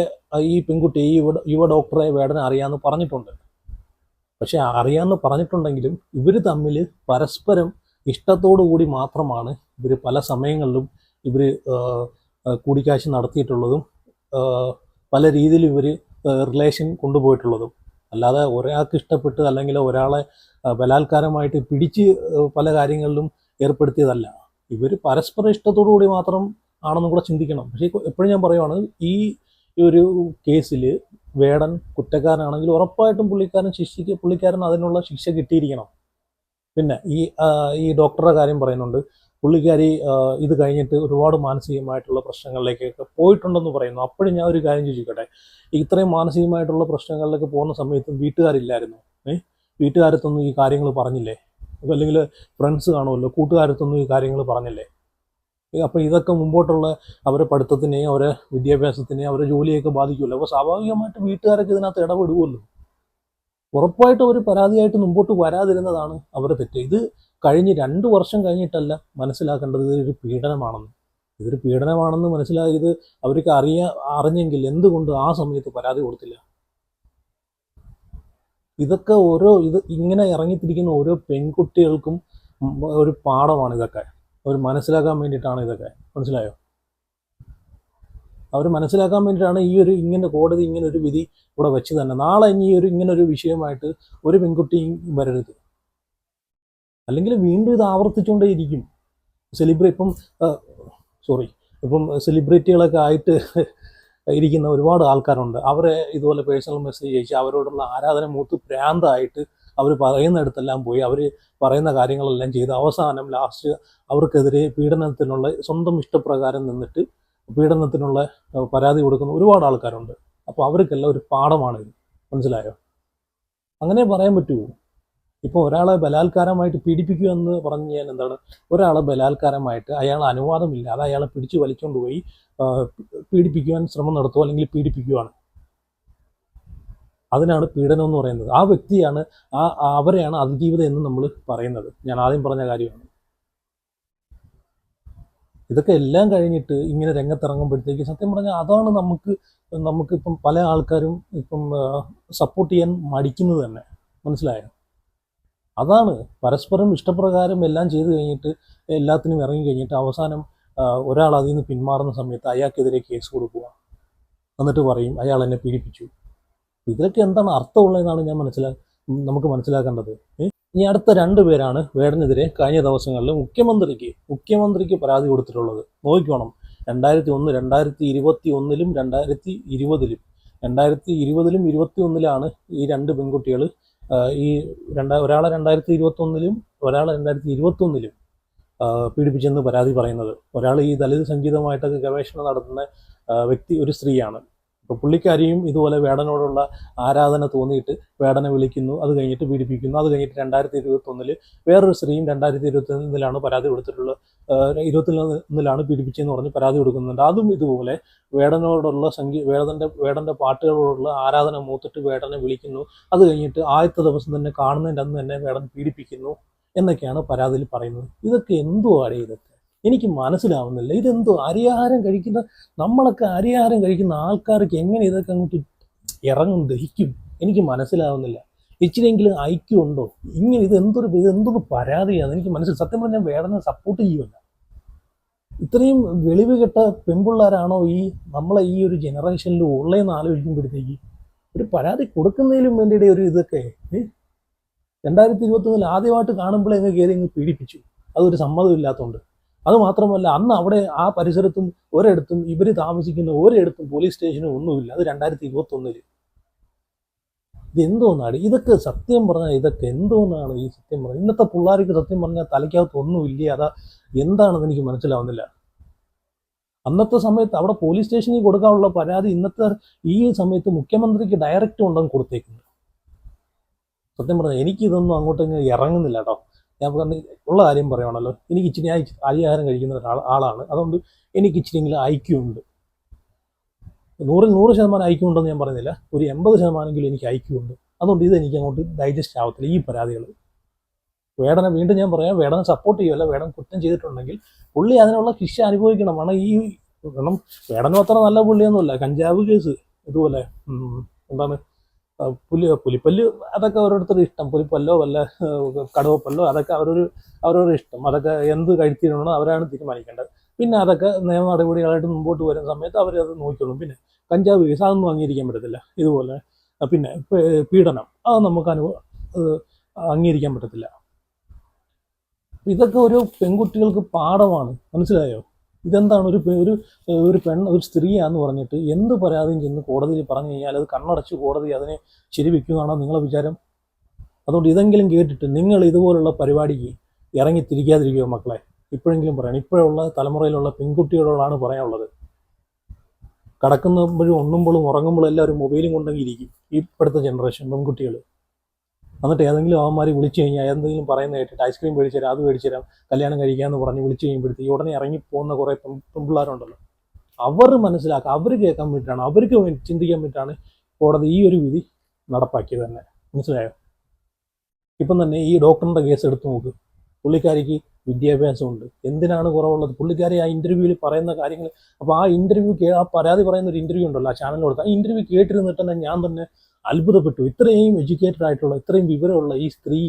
ഈ പെൺകുട്ടിയെ ഈ യുവ യുവ ഡോക്ടറെ വേടനെ അറിയാന്ന് പറഞ്ഞിട്ടുണ്ട്. പക്ഷെ അറിയാന്ന് പറഞ്ഞിട്ടുണ്ടെങ്കിലും ഇവർ തമ്മിൽ പരസ്പരം ഇഷ്ടത്തോടു കൂടി മാത്രമാണ് ഇവർ പല സമയങ്ങളിലും ഇവർ കൂടിക്കാഴ്ച നടത്തിയിട്ടുള്ളതും പല രീതിയിൽ ഇവർ റിലേഷൻ കൊണ്ടുപോയിട്ടുള്ളതും. അല്ലാതെ ഒരാൾക്ക് ഇഷ്ടപ്പെട്ട് അല്ലെങ്കിൽ ഒരാളെ ബലാത്കാരമായിട്ട് പിടിച്ച് പല കാര്യങ്ങളിലും ഏർപ്പെടുത്തിയതല്ല. ഇവർ പരസ്പര ഇഷ്ടത്തോടു കൂടി മാത്രം ആണെന്നും കൂടെ ചിന്തിക്കണം. പക്ഷേ എപ്പോഴും ഞാൻ പറയുവാണ് ഈ ഒരു കേസിൽ വേടൻ കുറ്റക്കാരനാണെങ്കിൽ ഉറപ്പായിട്ടും പുള്ളിക്കാരൻ ശിക്ഷിക്ക് പുള്ളിക്കാരൻ അതിനുള്ള ശിക്ഷ കിട്ടിയിരിക്കണം. പിന്നെ ഈ ഈ ഡോക്ടറുടെ കാര്യം പറയുന്നുണ്ട്. പുള്ളിക്കാരി ഇത് കഴിഞ്ഞിട്ട് ഒരുപാട് മാനസികമായിട്ടുള്ള പ്രശ്നങ്ങളിലേക്കൊക്കെ പോയിട്ടുണ്ടെന്ന് പറയുന്നു. അപ്പോഴും ഞാൻ ഒരു കാര്യം ചോദിക്കട്ടെ? ഇത്രയും മാനസികമായിട്ടുള്ള പ്രശ്നങ്ങളിലൊക്കെ പോകുന്ന സമയത്തും വീട്ടുകാരില്ലായിരുന്നു? ഏഹ് വീട്ടുകാരത്തൊന്നും ഈ കാര്യങ്ങൾ പറഞ്ഞില്ലേ? അല്ലെങ്കിൽ ഫ്രണ്ട്സ് കാണുമല്ലോ? കൂട്ടുകാരത്തൊന്നും ഈ കാര്യങ്ങൾ പറഞ്ഞില്ലേ? അപ്പോൾ ഇതൊക്കെ മുമ്പോട്ടുള്ള അവരെ പഠിത്തത്തിനെയും അവരെ വിദ്യാഭ്യാസത്തിനെയും അവരെ ജോലിയൊക്കെ ബാധിക്കുമല്ലോ? അപ്പോൾ സ്വാഭാവികമായിട്ട് വീട്ടുകാരൊക്കെ ഇതിനകത്ത് ഇടപെടുമല്ലോ ഉറപ്പായിട്ടും ഒരു പരാതിയായിട്ട് മുമ്പോട്ട് വരാതിരുന്നതാണ് അവരുടെ തെറ്റ്. ഇത് കഴിഞ്ഞ് രണ്ട് വർഷം കഴിഞ്ഞിട്ടല്ല മനസ്സിലാക്കേണ്ടത് ഇതൊരു പീഡനമാണെന്ന്. ഇതൊരു പീഡനമാണെന്ന് മനസ്സിലായത് അവർക്ക് അറിയാ അറിഞ്ഞെങ്കിൽ എന്തുകൊണ്ട് ആ സമയത്ത് പരാതി കൊടുത്തില്ല? ഇതൊക്കെ ഓരോ ഇത് ഇങ്ങനെ ഇറങ്ങിത്തിരിക്കുന്ന ഓരോ പെൺകുട്ടികൾക്കും ഒരു പാഠമാണ് ഇതൊക്കെ. അവർ മനസ്സിലാക്കാൻ വേണ്ടിയിട്ടാണ് ഇതൊക്കെ. മനസ്സിലായോ? അവർ മനസ്സിലാക്കാൻ വേണ്ടിയിട്ടാണ് ഈ ഒരു ഇങ്ങനെ കോടതി ഇങ്ങനെ ഒരു വിധി ഇവിടെ വെച്ച് തന്നെ. നാളെ ഇനി ഒരു ഇങ്ങനെ ഒരു വിഷയമായിട്ട് ഒരു പെൺകുട്ടിയും വരരുത്. അല്ലെങ്കിൽ വീണ്ടും ഇത് ആവർത്തിച്ചുകൊണ്ടേയിരിക്കും. സെലിബ്രി ഇപ്പം സോറി ഇപ്പം സെലിബ്രിറ്റികളൊക്കെ ആയിട്ട് ഇരിക്കുന്ന ഒരുപാട് ആൾക്കാരുണ്ട്. അവരെ ഇതുപോലെ പേഴ്സണൽ മെസ്സേജ് അയച്ച് അവരോടുള്ള ആരാധന മൂത്ത് ഭ്രാന്തായിട്ട് അവർ പറയുന്നിടത്തെല്ലാം പോയി അവർ പറയുന്ന കാര്യങ്ങളെല്ലാം ചെയ്ത് അവസാനം ലാസ്റ്റ് അവർക്കെതിരെ പീഡനത്തിനുള്ള സ്വന്തം ഇഷ്ടപ്രകാരം നിന്നിട്ട് പീഡനത്തിനുള്ള പരാതി കൊടുക്കുന്ന ഒരുപാട് ആൾക്കാരുണ്ട്. അപ്പോൾ അവർക്കെല്ലാം ഒരു പാഠമാണ് ഇത് മനസ്സിലായോ? അങ്ങനെ പറയാൻ പറ്റുമോ ഇപ്പോൾ ഒരാളെ ബലാത്കാരമായിട്ട് പീഡിപ്പിക്കുക എന്ന് പറഞ്ഞു കഴിഞ്ഞാൽ എന്താണ് ഒരാളെ ബലാത്കാരമായിട്ട് അയാൾ അനുവാദമില്ലാതെ അയാളെ പിടിച്ചു വലിച്ചുകൊണ്ട് പോയി പീഡിപ്പിക്കുവാൻ ശ്രമം നടത്തുക അല്ലെങ്കിൽ പീഡിപ്പിക്കുകയാണ് അതിനാണ് പീഡനം എന്ന് പറയുന്നത്. ആ വ്യക്തിയാണ് ആ- അവരെയാണ് അതിജീവിതം എന്ന് നമ്മൾ പറയുന്നത്. ഞാൻ ആദ്യം പറഞ്ഞ കാര്യമാണ്. ഇതൊക്കെ എല്ലാം കഴിഞ്ഞിട്ട് ഇങ്ങനെ രംഗത്തിറങ്ങുമ്പോഴത്തേക്ക് സത്യം പറഞ്ഞാൽ അതാണ് നമുക്ക് നമുക്കിപ്പം പല ആൾക്കാരും ഇപ്പം സപ്പോർട്ട് ചെയ്യാൻ മടിക്കുന്നത് തന്നെ. മനസ്സിലായോ? അതാണ്. പരസ്പരം ഇഷ്ടപ്രകാരം എല്ലാം ചെയ്തു കഴിഞ്ഞിട്ട് എല്ലാത്തിനും ഇറങ്ങി കഴിഞ്ഞിട്ട് അവസാനം ഒരാൾ അതിൽ നിന്ന് പിന്മാറുന്ന സമയത്ത് അയാൾക്കെതിരെ കേസ് കൊടുക്കുക. എന്നിട്ട് പറയും അയാൾ എന്നെ പീഡിപ്പിച്ചു. ഇതിലൊക്കെ എന്താണ് അർത്ഥമുള്ളതെന്നാണ് ഞാൻ മനസ്സിലാ നമുക്ക് മനസ്സിലാക്കേണ്ടത്. ഇനി അടുത്ത രണ്ട് പേരാണ് വേടനെതിരെ കഴിഞ്ഞ ദിവസങ്ങളിൽ മുഖ്യമന്ത്രിക്ക് മുഖ്യമന്ത്രിക്ക് പരാതി കൊടുത്തിട്ടുള്ളത്. നോക്കിക്കോണം. രണ്ടായിരത്തി ഒന്ന് രണ്ടായിരത്തി ഇരുപത്തി ഒന്നിലും രണ്ടായിരത്തി ഇരുപതിലും രണ്ടായിരത്തി ഇരുപതിലും ഇരുപത്തി ഒന്നിലാണ് ഈ രണ്ട് പെൺകുട്ടികൾ ഈ രണ്ടാ ഒരാളെ രണ്ടായിരത്തി ഇരുപത്തി ഒന്നിലും ഒരാളെ രണ്ടായിരത്തി ഇരുപത്തി ഒന്നിലും പീഡിപ്പിച്ചെന്ന് പരാതി പറയുന്നത്. ഒരാൾ ഈ ദളിത് സംഗീതമായിട്ടൊക്കെ ഗവേഷണം നടത്തുന്ന വ്യക്തി ഒരു സ്ത്രീയാണ്. അപ്പോൾ പുള്ളിക്കാരിയും ഇതുപോലെ വേടനോടുള്ള ആരാധന തോന്നിയിട്ട് വേടനെ വിളിക്കുന്നു അത് കഴിഞ്ഞിട്ട് പീഡിപ്പിക്കുന്നു. അത് കഴിഞ്ഞിട്ട് രണ്ടായിരത്തി ഇരുപത്തി ഒന്നിൽ വേറൊരു സ്ത്രീയും രണ്ടായിരത്തി ഇരുപത്തി ഒന്നിലാണ് പരാതി കൊടുത്തിട്ടുള്ളത് ഇരുപത്തി ഒന്നിലാണ് പീഡിപ്പിച്ചതെന്ന് പറഞ്ഞ് പരാതി കൊടുക്കുന്നുണ്ട്. അതും ഇതുപോലെ വേടനോടുള്ള സംഗീ വേടന്റെ വേടന്റെ പാട്ടുകളോടുള്ള ആരാധന മൂത്തിട്ട് വേടനെ വിളിക്കുന്നു. അത് കഴിഞ്ഞിട്ട് ആദ്യത്തെ ദിവസം തന്നെ കാണുന്നതിന്റെ അന്ന് തന്നെ വേടൻ പീഡിപ്പിക്കുന്നു എന്നൊക്കെയാണ് പരാതിയിൽ പറയുന്നത്. ഇതൊക്കെ എന്തോ ഇതൊക്കെ? എനിക്ക് മനസ്സിലാവുന്നില്ല. ഇതെന്തോ അരിയാഹാരം കഴിക്കുന്ന നമ്മളൊക്കെ അരിയാഹാരം കഴിക്കുന്ന ആൾക്കാർക്ക് എങ്ങനെ ഇതൊക്കെ അങ്ങോട്ട് ഇറങ്ങും ദഹിക്കും? എനിക്ക് മനസ്സിലാവുന്നില്ല. ഇച്ചിരിയെങ്കിലും ഐക്യം ഉണ്ടോ ഇങ്ങനെ ഇത് എന്തൊരു ഇത് എന്തൊരു പരാതിയാണ്? എനിക്ക് മനസ്സിൽ സത്യം പറഞ്ഞാൽ വേടനെ സപ്പോർട്ട് ചെയ്യുമല്ല ഇത്രയും വെളിവ് കെട്ട പെൺപിള്ളേരാണോ ഈ നമ്മളെ ഈ ഒരു ജനറേഷനിൽ ഉള്ളതെന്ന് ആലോചിക്കുമ്പോഴത്തേക്ക് ഒരു പരാതി കൊടുക്കുന്നതിലും വേണ്ടിയുടെ ഒരു ഇതൊക്കെ? രണ്ടായിരത്തി ഇരുപത്തൊന്നിൽ ആദ്യമായിട്ട് കാണുമ്പോഴേ അങ്ങ് കയറി അങ്ങ് പീഡിപ്പിച്ചു. അതൊരു സമ്മതം ഇല്ലാത്തതുകൊണ്ട് അത് മാത്രമല്ല അന്ന് അവിടെ ആ പരിസരത്തും ഒരിടത്തും ഇവർ താമസിക്കുന്ന ഒരിടത്തും പോലീസ് സ്റ്റേഷനും ഒന്നുമില്ല. അത് രണ്ടായിരത്തി ഇരുപത്തൊന്നിൽ ഇതെന്തോന്നാണ് ഇതൊക്കെ സത്യം പറഞ്ഞാൽ ഇതൊക്കെ എന്തോന്നാണ് ഈ സത്യം പറഞ്ഞാൽ ഇന്നത്തെ പിള്ളേർക്ക് സത്യം പറഞ്ഞാൽ തലയ്ക്കകത്ത് ഒന്നുമില്ല? അതാ എന്താണെന്ന് എനിക്ക് മനസ്സിലാവുന്നില്ല. അന്നത്തെ സമയത്ത് അവിടെ പോലീസ് സ്റ്റേഷനിൽ കൊടുക്കാനുള്ള പരാതി ഇന്നത്തെ ഈ സമയത്ത് മുഖ്യമന്ത്രിക്ക് ഡയറക്റ്റ് ഉണ്ടെന്ന് കൊടുത്തേക്കുന്നത് സത്യം പറഞ്ഞാൽ എനിക്കിതൊന്നും അങ്ങോട്ടും അങ്ങോട്ടങ്ങ് ഇറങ്ങുന്നില്ല കേട്ടോ. ഞാൻ ഉള്ള കാര്യം പറയുവാണല്ലോ. എനിക്ക് ഇച്ചിരി ഞാൻ അരിയാഹാരം കഴിക്കുന്ന ഒരാൾ ആളാണ്. അതുകൊണ്ട് എനിക്ക് ഇച്ചിരിയെങ്കിലും ഐക്യമുണ്ട്. നൂറിൽ നൂറ് ശതമാനം ഐക്യമുണ്ടെന്ന് ഞാൻ പറയുന്നില്ല. ഒരു എൺപത് ശതമാനമെങ്കിലും എനിക്ക് ഐക്യമുണ്ട്. അതുകൊണ്ട് ഇത് എനിക്ക് അങ്ങോട്ട് ഡൈജസ്റ്റ് ആവത്തില്ല ഈ പരാതികൾ വേടനെ വീണ്ടും ഞാൻ പറയാം വേടനെ സപ്പോർട്ട് ചെയ്യുമല്ല വേടൻ കുറ്റം ചെയ്തിട്ടുണ്ടെങ്കിൽ പുള്ളി അതിനുള്ള ശിക്ഷ അനുഭവിക്കണം കാരണം ഈ കാരണം വേടനും അത്ര നല്ല പുള്ളിയൊന്നുമല്ല കഞ്ചാവ് കേസ് ഇതുപോലെ എന്താണ് പുലി പുലിപ്പല്ല് അതൊക്കെ ഓരോരുത്തരുടെ ഇഷ്ടം പുലിപ്പല്ലോ വല്ല കടവപ്പല്ലോ അതൊക്കെ അവരൊരു അവരവരുടെ ഇഷ്ടം അതൊക്കെ എന്ത് കഴിച്ചിരുന്നോ അവരാണ് തീരുമാനിക്കേണ്ടത്. പിന്നെ അതൊക്കെ നിയമ നടപടികളായിട്ട് മുമ്പോട്ട് വരുന്ന സമയത്ത് അവരത് നോക്കിക്കോളും. പിന്നെ കഞ്ചാവ് കേസ് അതൊന്നും അംഗീകരിക്കാൻ പറ്റത്തില്ല ഇതുപോലെ. പിന്നെ പീഡനം അത് നമുക്ക് അനുഭവം അംഗീകരിക്കാൻ പറ്റത്തില്ല. ഇതൊക്കെ ഒരു പെൺകുട്ടികൾക്ക് പാഠമാണ്. മനസ്സിലായോ? ഇതെന്താണ് ഒരു ഒരു ഒരു പെൺ ഒരു സ്ത്രീയാന്ന് പറഞ്ഞിട്ട് എന്ത് പരാതിയും ചെന്ന് കോടതിയിൽ പറഞ്ഞു കഴിഞ്ഞാൽ അത് കണ്ണടച്ച് കോടതി അതിനെ ശരിവെക്കുന്നതാണോ നിങ്ങളെ വിചാരം? അതുകൊണ്ട് ഇതെങ്കിലും കേട്ടിട്ട് നിങ്ങൾ ഇതുപോലുള്ള പരിപാടിക്ക് ഇറങ്ങി തിരിക്കാതിരിക്കുക മക്കളെ? ഇപ്പോഴെങ്കിലും പറയണം ഇപ്പോഴുള്ള തലമുറയിലുള്ള പെൺകുട്ടികളോടാണ് പറയാനുള്ളത്. കടക്കുമ്പോഴും ഉണ്ണുമ്പോഴും ഉറങ്ങുമ്പോഴും എല്ലാവരും മൊബൈലും കൊണ്ടെങ്കിൽ ഇരിക്കും. ഇപ്പോഴത്തെ ജനറേഷൻ പെൺകുട്ടികൾ എന്നിട്ട് ഏതെങ്കിലും അവന്മാർ വിളിച്ചു കഴിഞ്ഞാൽ എന്തെങ്കിലും പറയുന്ന കേട്ടിട്ട് ഐസ്ക്രീം മേടിച്ചു തരാം അത് മേടിച്ചു തരാം കല്യാണം കഴിക്കാമെന്ന് പറഞ്ഞ് വിളിച്ചു കഴിയുമ്പോഴത്തേക്ക് ഉടനെ ഇറങ്ങി പോകുന്ന കുറേ പെൺ പെൺപിള്ളേരുണ്ടല്ലോ. അവർ മനസ്സിലാക്കുക അവർ കേൾക്കാൻ വേണ്ടിയിട്ടാണ് അവർക്ക് ചിന്തിക്കാൻ വേണ്ടിയിട്ടാണ് കോടതി ഈ ഒരു വിധി നടപ്പാക്കിയത് തന്നെ. മനസ്സിലായോ? ഇപ്പം തന്നെ ഈ ഡോക്ടറിന്റെ കേസ് എടുത്ത് നോക്ക്. പുള്ളിക്കാരിക്ക് വിദ്യാഭ്യാസമുണ്ട്. എന്തിനാണ് കുറവുള്ളത്? പുള്ളിക്കാരി ആ ഇന്റർവ്യൂവിൽ പറയുന്ന കാര്യങ്ങൾ അപ്പോൾ ആ ഇന്റർവ്യൂ ആ പരാതി പറയുന്ന ഒരു ഇന്റർവ്യൂ ഉണ്ടല്ലോ ആ ചാനലിൽ കൊടുത്ത് ആ ഇന്റർവ്യൂ കേട്ടിരുന്നിട്ട് തന്നെ ഞാൻ തന്നെ അത്ഭുതപ്പെട്ടു. ഇത്രയും എഡ്യൂക്കേറ്റഡ് ആയിട്ടുള്ള ഇത്രയും വിവരമുള്ള ഈ സ്ത്രീ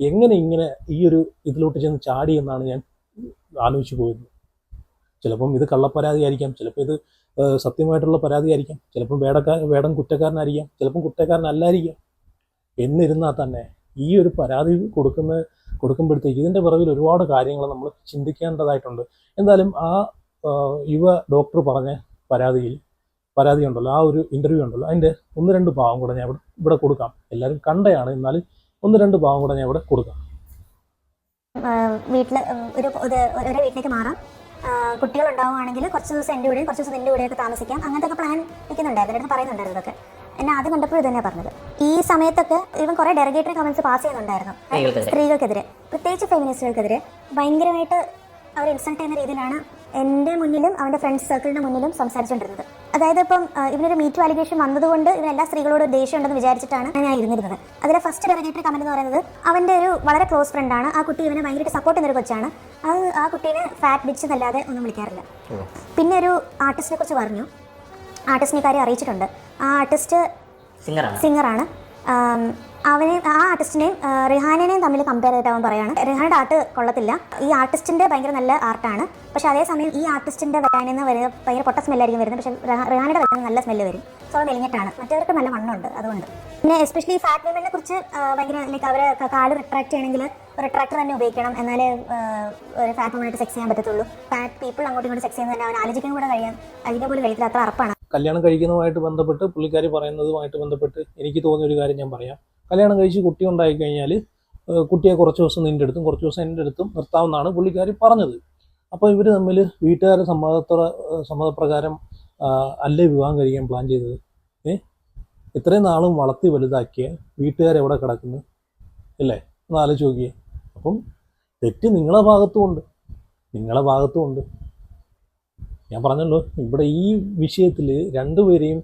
എങ്ങനെ ഇങ്ങനെ ഈ ഒരു ഇതിലോട്ട് ചെന്ന് ചാടി എന്നാണ് ഞാൻ ആലോചിച്ചു പോയത് ചിലപ്പം ഇത് കള്ളപ്പരാതി ആയിരിക്കാം ചിലപ്പോൾ ഇത് സത്യമായിട്ടുള്ള പരാതി ആയിരിക്കാം ചിലപ്പം വേടക്കാരൻ വേടം കുറ്റക്കാരനായിരിക്കാം ചിലപ്പം കുറ്റക്കാരനല്ലായിരിക്കാം. എന്നിരുന്നാൽ തന്നെ ഈ ഒരു പരാതി കൊടുക്കുന്ന കൊടുക്കുമ്പോഴത്തേക്ക് ഇതിന്റെ പിറകിൽ ഒരുപാട് കാര്യങ്ങൾ നമ്മൾ ചിന്തിക്കേണ്ടതായിട്ടുണ്ട്. എന്തായാലും ആ, യുവ ഡോക്ടർ പറഞ്ഞ പരാതിയിൽ പരാതി ഉണ്ടല്ലോ ആ ഒരു ഇന്റർവ്യൂ ഉണ്ടല്ലോ അതിന്റെ ഒന്ന് രണ്ട് ഭാഗം കൂടെ ഞാൻ ഇവിടെ ഇവിടെ കൊടുക്കാം. എല്ലാവരും കണ്ടയാണ് എന്നാലും ഒന്ന് രണ്ട് ഭാഗം കൂടെ ഞാൻ ഇവിടെ കൊടുക്കാം. വീട്ടിൽ ഒരു ഒരു ഒരേ വീട്ടിലേക്ക് മാറാം. കുട്ടികൾ ഉണ്ടാവുകയാണെങ്കിൽ കുറച്ച് ദിവസം എന്റെ കൂടെയും കുറച്ച് ദിവസം എന്റെ കൂടെയൊക്കെ താമസിക്കാം. അങ്ങനത്തെ ഒക്കെ പ്ലാൻ വെക്കുന്നുണ്ടായിരുന്നു എന്റെ പറയുന്നുണ്ടായിരുന്നു ഇതൊക്കെ. എന്നെ ആദ്യം കണ്ടപ്പോൾ ഇത് തന്നെയാണ് പറഞ്ഞത്. ഈ സമയത്തൊക്കെ ഇവൻ കുറേ ഡെറഗേറ്ററി കമൻസ് പാസ് ചെയ്യുന്നുണ്ടായിരുന്നു. സ്ത്രീകൾക്കെതിരെ. പ്രത്യേകിച്ച് ഫെമിനിസ്റ്റുകൾക്കെതിരെ ഭയങ്കരമായിട്ട് അവർ ഇൻസൾട്ട് ചെയ്യുന്ന രീതിയിലാണ് എന്റെ മുന്നിലും അവന്റെ ഫ്രണ്ട്സ് സർക്കിളിന്റെ മുന്നിലും സംസാരിച്ചുകൊണ്ടിരുന്നത് അതായത് ഇപ്പം ഇവനൊരു മീറ്റ് വാലിഗേഷൻ വന്നതുകൊണ്ട് ഇവൻ എല്ലാ സ്ത്രീകളോടും ദേഷ്യം ഉണ്ടെന്ന് വിചാരിച്ചിട്ടാണ് ഞാൻ ഇരുന്നിരുന്നത്. അതിലെ ഫസ്റ്റ് ഡെറഗേറ്ററി കമന്റ് എന്ന് പറയുന്നത് അവന്റെ ഒരു വളരെ ക്ലോസ് ഫ്രണ്ടാണ് ആ കുട്ടി ഇവനെ ഭയങ്കരമായിട്ട് സപ്പോർട്ട് ചെയ്യുന്ന ഒരു കൊച്ചാണ്. അത് ആ കുട്ടീനെ ഫാറ്റ് ബിച്ച് എന്നല്ലാതെ ഒന്നും വിളിക്കാറില്ല. പിന്നെ ഒരു ആർട്ടിസ്റ്റിനെ കുറിച്ച് പറഞ്ഞു. ആർട്ടിസ്റ്റിനെ കാര്യം അറിയിച്ചിട്ടുണ്ട്. ആ ആർട്ടിസ്റ്റ് സിംഗറാണ് അവനെ ആ ആർട്ടിസ്റ്റിനെയും റിഹാനേനെയും തമ്മിൽ കമ്പയർ ചെയ്തിട്ട് അവൻ പറയാണ്. റിഹാനയുടെ ആർട്ട് കൊള്ളത്തില്ല. ഈ ആർട്ടിസ്റ്റിന്റെ ഭയങ്കര നല്ല ആർട്ടാണ് പക്ഷെ അതേസമയം ഈ ആർട്ടിസ്റ്റിന്റെ വരാനിൽ നിന്ന് വരുന്ന ഭയങ്കര പൊട്ട സ്മെല്ലായിരിക്കും വരുന്നത്. പക്ഷെ റിഹാ- റിഹാനയുടെ വരുന്ന നല്ല സ്മെല്ല് വരും. സോ മെലിഞ്ഞിട്ടാണ്. മറ്റവർക്ക് നല്ല വണ്ണമുണ്ട് അതുകൊണ്ട്. പിന്നെ എസ്പെഷ്യലി ഫാറ്റ് വിമനെ കുറിച്ച് ഭയങ്കര ലൈക്ക് അവരെ കാൽ റിട്രാക്ട് ചെയ്യണമെങ്കിൽ റിട്രാക്ടർ തന്നെ ഉപയോഗിക്കണം. എന്നാലേ ഒരു ഫാറ്റ് വിമനായിട്ട് സെക്സ് ചെയ്യാൻ പറ്റത്തുള്ളൂ. ഫാറ്റ് പീപ്പിൾ അങ്ങോട്ടും ഇങ്ങോട്ട് സെക്സ് ചെയ്യുന്നത് തന്നെ അവൻ ആലോചിക്കാൻ കൂടെ കഴിയാൻ അതിന്റെ പോലും കഴിയത്തില്ല അത്ര അറപ്പാണ്. കല്യാണം കഴിക്കുന്നതുമായിട്ട് ബന്ധപ്പെട്ട് പുള്ളിക്കാരി പറയുന്നതുമായിട്ട് ബന്ധപ്പെട്ട് എനിക്ക് തോന്നിയ ഒരു കാര്യം ഞാൻ പറയാം. കല്യാണം കഴിച്ച് കുട്ടി ഉണ്ടായി കഴിഞ്ഞാൽ കുട്ടിയെ കുറച്ച് ദിവസം നിന്റെ അടുത്തും കുറച്ച് ദിവസം എന്റെ അടുത്തും നിർത്താമെന്നാണ് പുള്ളിക്കാരി പറഞ്ഞത്. അപ്പോൾ ഇവർ തമ്മിൽ വീട്ടുകാരെ സമ്മതത്തോടെ സമ്മതപ്രകാരം അല്ലേ വിവാഹം കഴിക്കാൻ പ്ലാൻ ചെയ്തത്? ഏ? ഇത്രയും നാളും വളർത്തി വലുതാക്കിയ വീട്ടുകാരെവിടെ കിടക്കുന്നു? അല്ലേ ഒന്ന് ആലോചിച്ച് നോക്കിയേ. അപ്പം തെറ്റ് നിങ്ങളെ ഭാഗത്തും ഉണ്ട്. നിങ്ങളെ ഭാഗത്തും ഉണ്ട്. ഞാൻ പറഞ്ഞല്ലോ ഇവിടെ ഈ വിഷയത്തിൽ രണ്ടുപേരെയും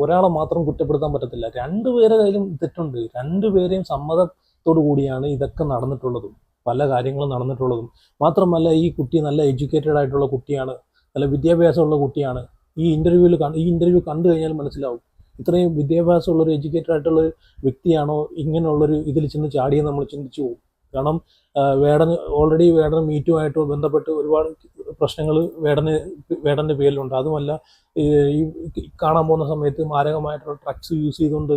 ഒരാളെ മാത്രം കുറ്റപ്പെടുത്താൻ പറ്റത്തില്ല. രണ്ടുപേരെ കയ്യിലും തെറ്റുണ്ട്. രണ്ടുപേരെയും സമ്മതത്തോടു കൂടിയാണ് ഇതൊക്കെ നടന്നിട്ടുള്ളതും. പല കാര്യങ്ങളും നടന്നിട്ടുള്ളതും. മാത്രമല്ല ഈ കുട്ടി നല്ല എഡ്യൂക്കേറ്റഡ് ആയിട്ടുള്ള കുട്ടിയാണ്. നല്ല വിദ്യാഭ്യാസമുള്ള കുട്ടിയാണ്. ഈ ഇന്റർവ്യൂവിൽ ഈ ഇന്റർവ്യൂ കണ്ടു കഴിഞ്ഞാൽ മനസ്സിലാവും. ഇത്രയും വിദ്യാഭ്യാസമുള്ള ഒരു എഡ്യൂക്കേറ്റഡ് ആയിട്ടുള്ള വ്യക്തിയാണോ ഇങ്ങനെയുള്ളൊരു ഇതിൽ ചെന്ന് ചാടിയെന്ന് നമ്മൾ ചിന്തിച്ചു പോകും. കാരണം വേടൻ ഓൾറെഡി വേടൻ മീറ്റുമായിട്ട് ബന്ധപ്പെട്ട് ഒരുപാട് പ്രശ്നങ്ങൾ വേടന് വേടന്റെ പേരിലുണ്ട്. അതുമല്ല ഈ കാണാൻ പോകുന്ന സമയത്ത് മാരകമായിട്ടുള്ള ഡ്രഗ്സ് യൂസ് ചെയ്തുകൊണ്ട്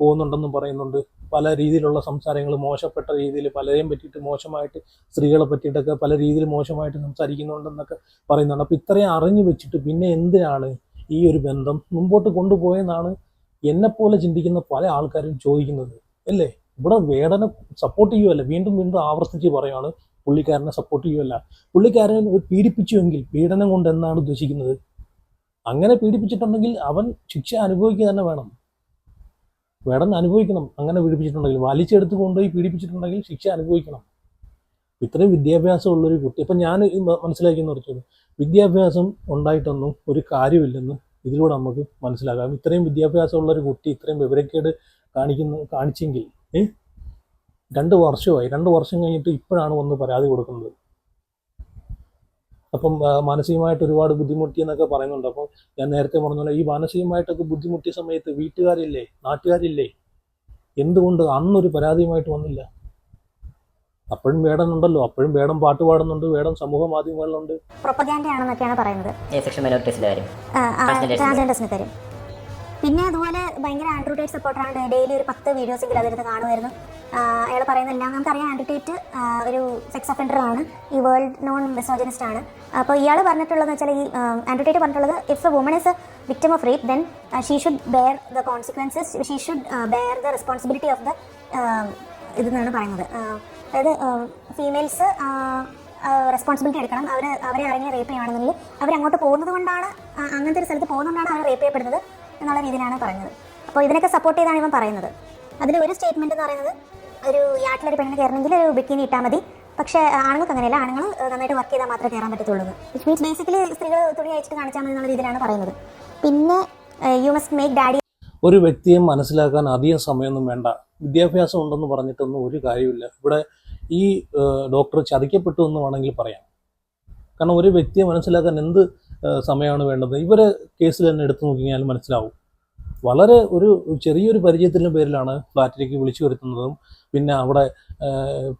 പോകുന്നുണ്ടെന്നും പറയുന്നുണ്ട്. പല രീതിയിലുള്ള സംസാരങ്ങൾ മോശപ്പെട്ട രീതിയിൽ പലരെയും പറ്റിയിട്ട് മോശമായിട്ട് സ്ത്രീകളെ പറ്റിയിട്ടൊക്കെ പല രീതിയിൽ മോശമായിട്ട് സംസാരിക്കുന്നുണ്ടെന്നൊക്കെ പറയുന്നുണ്ട്. അപ്പോൾ ഇത്രയും അറിഞ്ഞു വെച്ചിട്ട് പിന്നെ എന്തിനാണ് ഈ ഒരു ബന്ധം മുമ്പോട്ട് കൊണ്ടുപോയെന്നാണ് എന്നെപ്പോലെ ചിന്തിക്കുന്ന പല ആൾക്കാരും ചോദിക്കുന്നത്. അല്ലേ? ഇവിടെ വേദന സപ്പോർട്ട് ചെയ്യുമല്ല വീണ്ടും വീണ്ടും ആവർത്തിച്ച് പറയുകയാണ് പുള്ളിക്കാരനെ സപ്പോർട്ട് ചെയ്യുമല്ല പുള്ളിക്കാരൻ പീഡിപ്പിച്ചുവെങ്കിൽ പീഡനം കൊണ്ട് എന്നാണ് ഉദ്ദേശിക്കുന്നത്? അങ്ങനെ പീഡിപ്പിച്ചിട്ടുണ്ടെങ്കിൽ അവൻ ശിക്ഷ അനുഭവിക്കുക തന്നെ വേണം. വേടൻ അനുഭവിക്കണം അങ്ങനെ പീഡിപ്പിച്ചിട്ടുണ്ടെങ്കിൽ. വലിച്ചെടുത്ത് കൊണ്ടുപോയി പീഡിപ്പിച്ചിട്ടുണ്ടെങ്കിൽ ശിക്ഷ അനുഭവിക്കണം. ഇത്രയും വിദ്യാഭ്യാസമുള്ളൊരു കുട്ടി. ഇപ്പം ഞാൻ മനസ്സിലാക്കിയെന്ന് പറഞ്ഞത് വിദ്യാഭ്യാസം ഉണ്ടായിട്ടൊന്നും ഒരു കാര്യമില്ലെന്ന് ഇതിലൂടെ നമുക്ക് മനസ്സിലാക്കാം. ഇത്രയും വിദ്യാഭ്യാസമുള്ള ഒരു കുട്ടി ഇത്രയും വിവരക്കേട് കാണിക്കുന്നു കാണിച്ചെങ്കിൽ ഏ? രണ്ട് വർഷമായി. രണ്ട് വർഷം കഴിഞ്ഞിട്ട് ഇപ്പോഴാണ് വന്ന് പരാതി കൊടുക്കുന്നത്. അപ്പം മാനസികമായിട്ട് ഒരുപാട് ബുദ്ധിമുട്ടി എന്നൊക്കെ പറയുന്നുണ്ട്. അപ്പം ഞാൻ നേരത്തെ പറഞ്ഞ പോലെ ഈ മാനസികമായിട്ടൊക്കെ ബുദ്ധിമുട്ടിയ സമയത്ത് വീട്ടുകാരില്ലേ നാട്ടുകാരില്ലേ? എന്തുകൊണ്ട് അന്നൊരു പരാതിയുമായിട്ട് വന്നില്ല? അപ്പോഴും വേടനുണ്ടല്ലോ. അപ്പോഴും വേടം പാട്ട് പാടുന്നുണ്ട്. വേടം സമൂഹ മാധ്യമങ്ങളിലുണ്ട്. പറയുന്നത്. പിന്നെ അതുപോലെ ഭയങ്കര ആൻഡ്രൂട്ടേറ്റ് സപ്പോർട്ടറാണ് ഡെയിലി ഒരു പത്ത് വീഡിയോസ് എങ്കിലും അതിനകത്ത് കാണുമായിരുന്നു. അയാൾ പറയുന്നതെല്ലാം നമുക്കറിയാം ആൻഡ്രൂട്ടേറ്റ് ഒരു സെക്സ് ആണ്. ഈ വേൾഡ് നോൺ മെസോജനിസ്റ്റ് ആണ്. അപ്പോൾ ഇയാൾ പറഞ്ഞിട്ടുള്ളതെന്ന് വെച്ചാൽ ഈ ആൻഡ്രൂട്ടേറ്റ് പറഞ്ഞിട്ടുള്ളത് if a woman is a victim of rape then she should bear the consequences she should bear the responsibility of the ഇതെന്നാണ് പറയുന്നത്. അതായത് ഫീമെയിൽസ് റെസ്പോൺസിബിലിറ്റി എടുക്കണം. അവർ അവരെ ഇറങ്ങി റേപ്പ് ചെയ്യുകയാണെന്നുണ്ടെങ്കിൽ അവരങ്ങോട്ട് പോകുന്നത് കൊണ്ടാണ് അങ്ങനത്തെ ഒരു സ്ഥലത്ത് പോകുന്നതുകൊണ്ടാണ് അവർ റേപ്പ് ചെയ്യപ്പെടുന്നത്. എന്നുള്ള രീതിയിലാണ് പറഞ്ഞത്. അപ്പോൾ ഇതിനൊക്കെ സപ്പോർട്ട് ചെയ്താണ് ഇവൻ പറയുന്നത്. അതിൽ ഒരു സ്റ്റേറ്റ്മെന്റ് എന്ന് പറയുന്നത് ഒരു യാട്ടിലൊരു പെണ്ണിന് കയറണമെങ്കിൽ ഒരു ബിക്കിനി ഇട്ടാൽ മതി. പക്ഷേ ആണുങ്ങൾക്ക് അങ്ങനെയല്ല. ആണുങ്ങൾ നന്നായിട്ട് വർക്ക് ചെയ്താൽ മാത്രമേ കയറാൻ പറ്റത്തുള്ളൂ. വിച്ച് മീൻസ് ബേസിക്കലി സ്ത്രീകൾ തുണി അയച്ചിട്ട് കാണിച്ചാൽ മതി എന്നുള്ള രീതിയിലാണ് പറയുന്നത്. പിന്നെ യു മസ്റ്റ് മേക്ക് ഡാഡി ഒരു വ്യക്തിയെ മനസ്സിലാക്കാൻ അധികം സമയമൊന്നും വേണ്ട. വിദ്യാഭ്യാസം ഉണ്ടെന്ന് പറഞ്ഞിട്ടൊന്നും ഒരു കാര്യമില്ല ഇവിടെ ഈ ഡോക്ടർ ചതിക്കപ്പെട്ടു എന്ന് വേണമെങ്കിൽ പറയാം. കാരണം ഒരു വ്യക്തിയെ മനസ്സിലാക്കാൻ എന്ത് സമയമാണ് വേണ്ടത്. ഇവരെ കേസിൽ തന്നെ എടുത്തു നോക്കിയാൽ മനസ്സിലാവും. വളരെ ഒരു ചെറിയൊരു പരിചയത്തിന്റെ പേരിലാണ് ഫ്ലാറ്റിലേക്ക് വിളിച്ചു വരുത്തുന്നതും പിന്നെ അവിടെ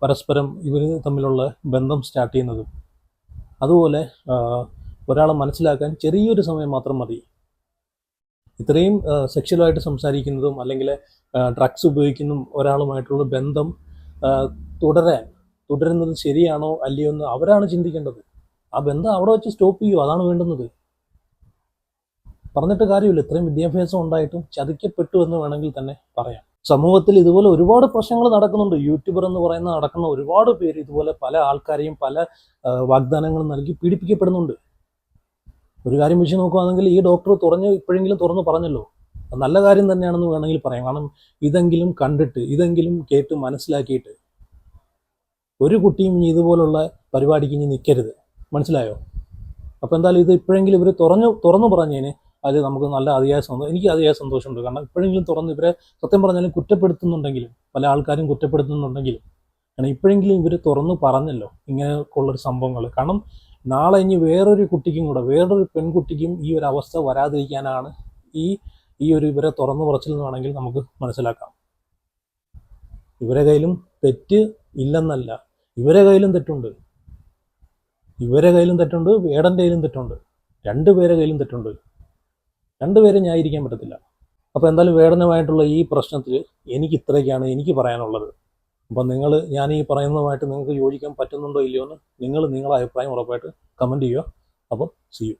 പരസ്പരം ഇവർ തമ്മിലുള്ള ബന്ധം സ്റ്റാർട്ട് ചെയ്യുന്നതും. അതുപോലെ ഒരാളെ മനസ്സിലാക്കാൻ ചെറിയൊരു സമയം മാത്രം മതി. ഇത്രയും സെക്ഷലായിട്ട് സംസാരിക്കുന്നതും അല്ലെങ്കിൽ ഡ്രഗ്സ് ഉപയോഗിക്കുന്നതും ഒരാളുമായിട്ടുള്ള ബന്ധം തുടരാൻ തുടരുന്നത് ശരിയാണോ അല്ലയോ എന്ന് അവരാണ് ചിന്തിക്കേണ്ടത്. ആ ബന്ധം അവിടെ വെച്ച് സ്റ്റോപ്പ് ചെയ്യുമോ അതാണ് വേണ്ടുന്നത്. പറഞ്ഞിട്ട് കാര്യമില്ല. ഇത്രയും വിദ്യാഭ്യാസം ഉണ്ടായിട്ടും ചതിക്കപ്പെട്ടു എന്ന് വേണമെങ്കിൽ തന്നെ പറയാം. സമൂഹത്തിൽ ഇതുപോലെ ഒരുപാട് പ്രശ്നങ്ങൾ നടക്കുന്നുണ്ട്. യൂട്യൂബർ എന്ന് പറയുന്ന നടക്കുന്ന ഒരുപാട് പേര് ഇതുപോലെ പല ആൾക്കാരെയും പല വാഗ്ദാനങ്ങളും നൽകി പീഡിപ്പിക്കപ്പെടുന്നുണ്ട്. ഒരു കാര്യം വെച്ച് നോക്കുകയാണെങ്കിൽ ഈ ഡോക്ടർ തുറഞ്ഞ് ഇപ്പോഴെങ്കിലും തുറന്ന് പറഞ്ഞല്ലോ. നല്ല കാര്യം തന്നെയാണെന്ന് വേണമെങ്കിൽ പറയാം. കാരണം ഇതെങ്കിലും കണ്ടിട്ട് ഇതെങ്കിലും കേട്ട് മനസ്സിലാക്കിയിട്ട് ഒരു കുട്ടിയും ഇനി ഇതുപോലുള്ള പരിപാടിക്ക് ഇനി നിൽക്കരുത് മനസ്സിലായോ? അപ്പോൾ എന്തായാലും ഇത് ഇപ്പോഴെങ്കിലും ഇവർ തുറഞ്ഞു തുറന്നു പറഞ്ഞതിന് അതിൽ നമുക്ക് നല്ല അതിയായ സന്തോഷം എനിക്ക് അതിയായ സന്തോഷമുണ്ട്. കാരണം ഇപ്പോഴെങ്കിലും തുറന്ന് ഇവരെ സത്യം പറഞ്ഞാലും കുറ്റപ്പെടുത്തുന്നുണ്ടെങ്കിലും പല ആൾക്കാരും കുറ്റപ്പെടുത്തുന്നുണ്ടെങ്കിലും കാരണം ഇപ്പോഴെങ്കിലും ഇവർ തുറന്നു പറഞ്ഞല്ലോ ഇങ്ങനെയൊക്കെയുള്ളൊരു സംഭവങ്ങൾ കാരണം നാളെ ഇനി വേറൊരു കുട്ടിക്കും കൂടെ വേറൊരു പെൺകുട്ടിക്കും ഈ ഒരു അവസ്ഥ വരാതിരിക്കാനാണ് ഈ ഈ ഒരു ഇവരെ തുറന്നു പറച്ചിൽ എന്ന് വേണമെങ്കിൽ നമുക്ക് മനസ്സിലാക്കാം. ഇവരെ കയ്യിലും തെറ്റ് ഇല്ലെന്നല്ല. ഇവരെ കയ്യിലും തെറ്റുണ്ട്. ഇവരെ കയ്യിലും തെറ്റുണ്ട് വേടന്റെ കയ്യിലും തെറ്റുണ്ട്. രണ്ടുപേരെ കയ്യിലും തെറ്റുണ്ട്. രണ്ടുപേരെ ന്യായീകരിക്കാൻ പറ്റത്തില്ല. അപ്പോൾ എന്തായാലും വേടനുമായിട്ടുള്ള ഈ പ്രശ്നത്തിൽ എനിക്ക് ഇത്രയൊക്കെയാണ് എനിക്ക് പറയാനുള്ളത്. അപ്പം നിങ്ങൾ ഞാൻ ഈ പറയുന്നതുമായിട്ട് നിങ്ങൾക്ക് യോജിക്കാൻ പറ്റുന്നുണ്ടോ ഇല്ലയോ എന്ന് നിങ്ങൾ നിങ്ങളുടെ അഭിപ്രായം ഉറപ്പായിട്ട് കമന്റ് ചെയ്യുക. അപ്പോൾ സി യു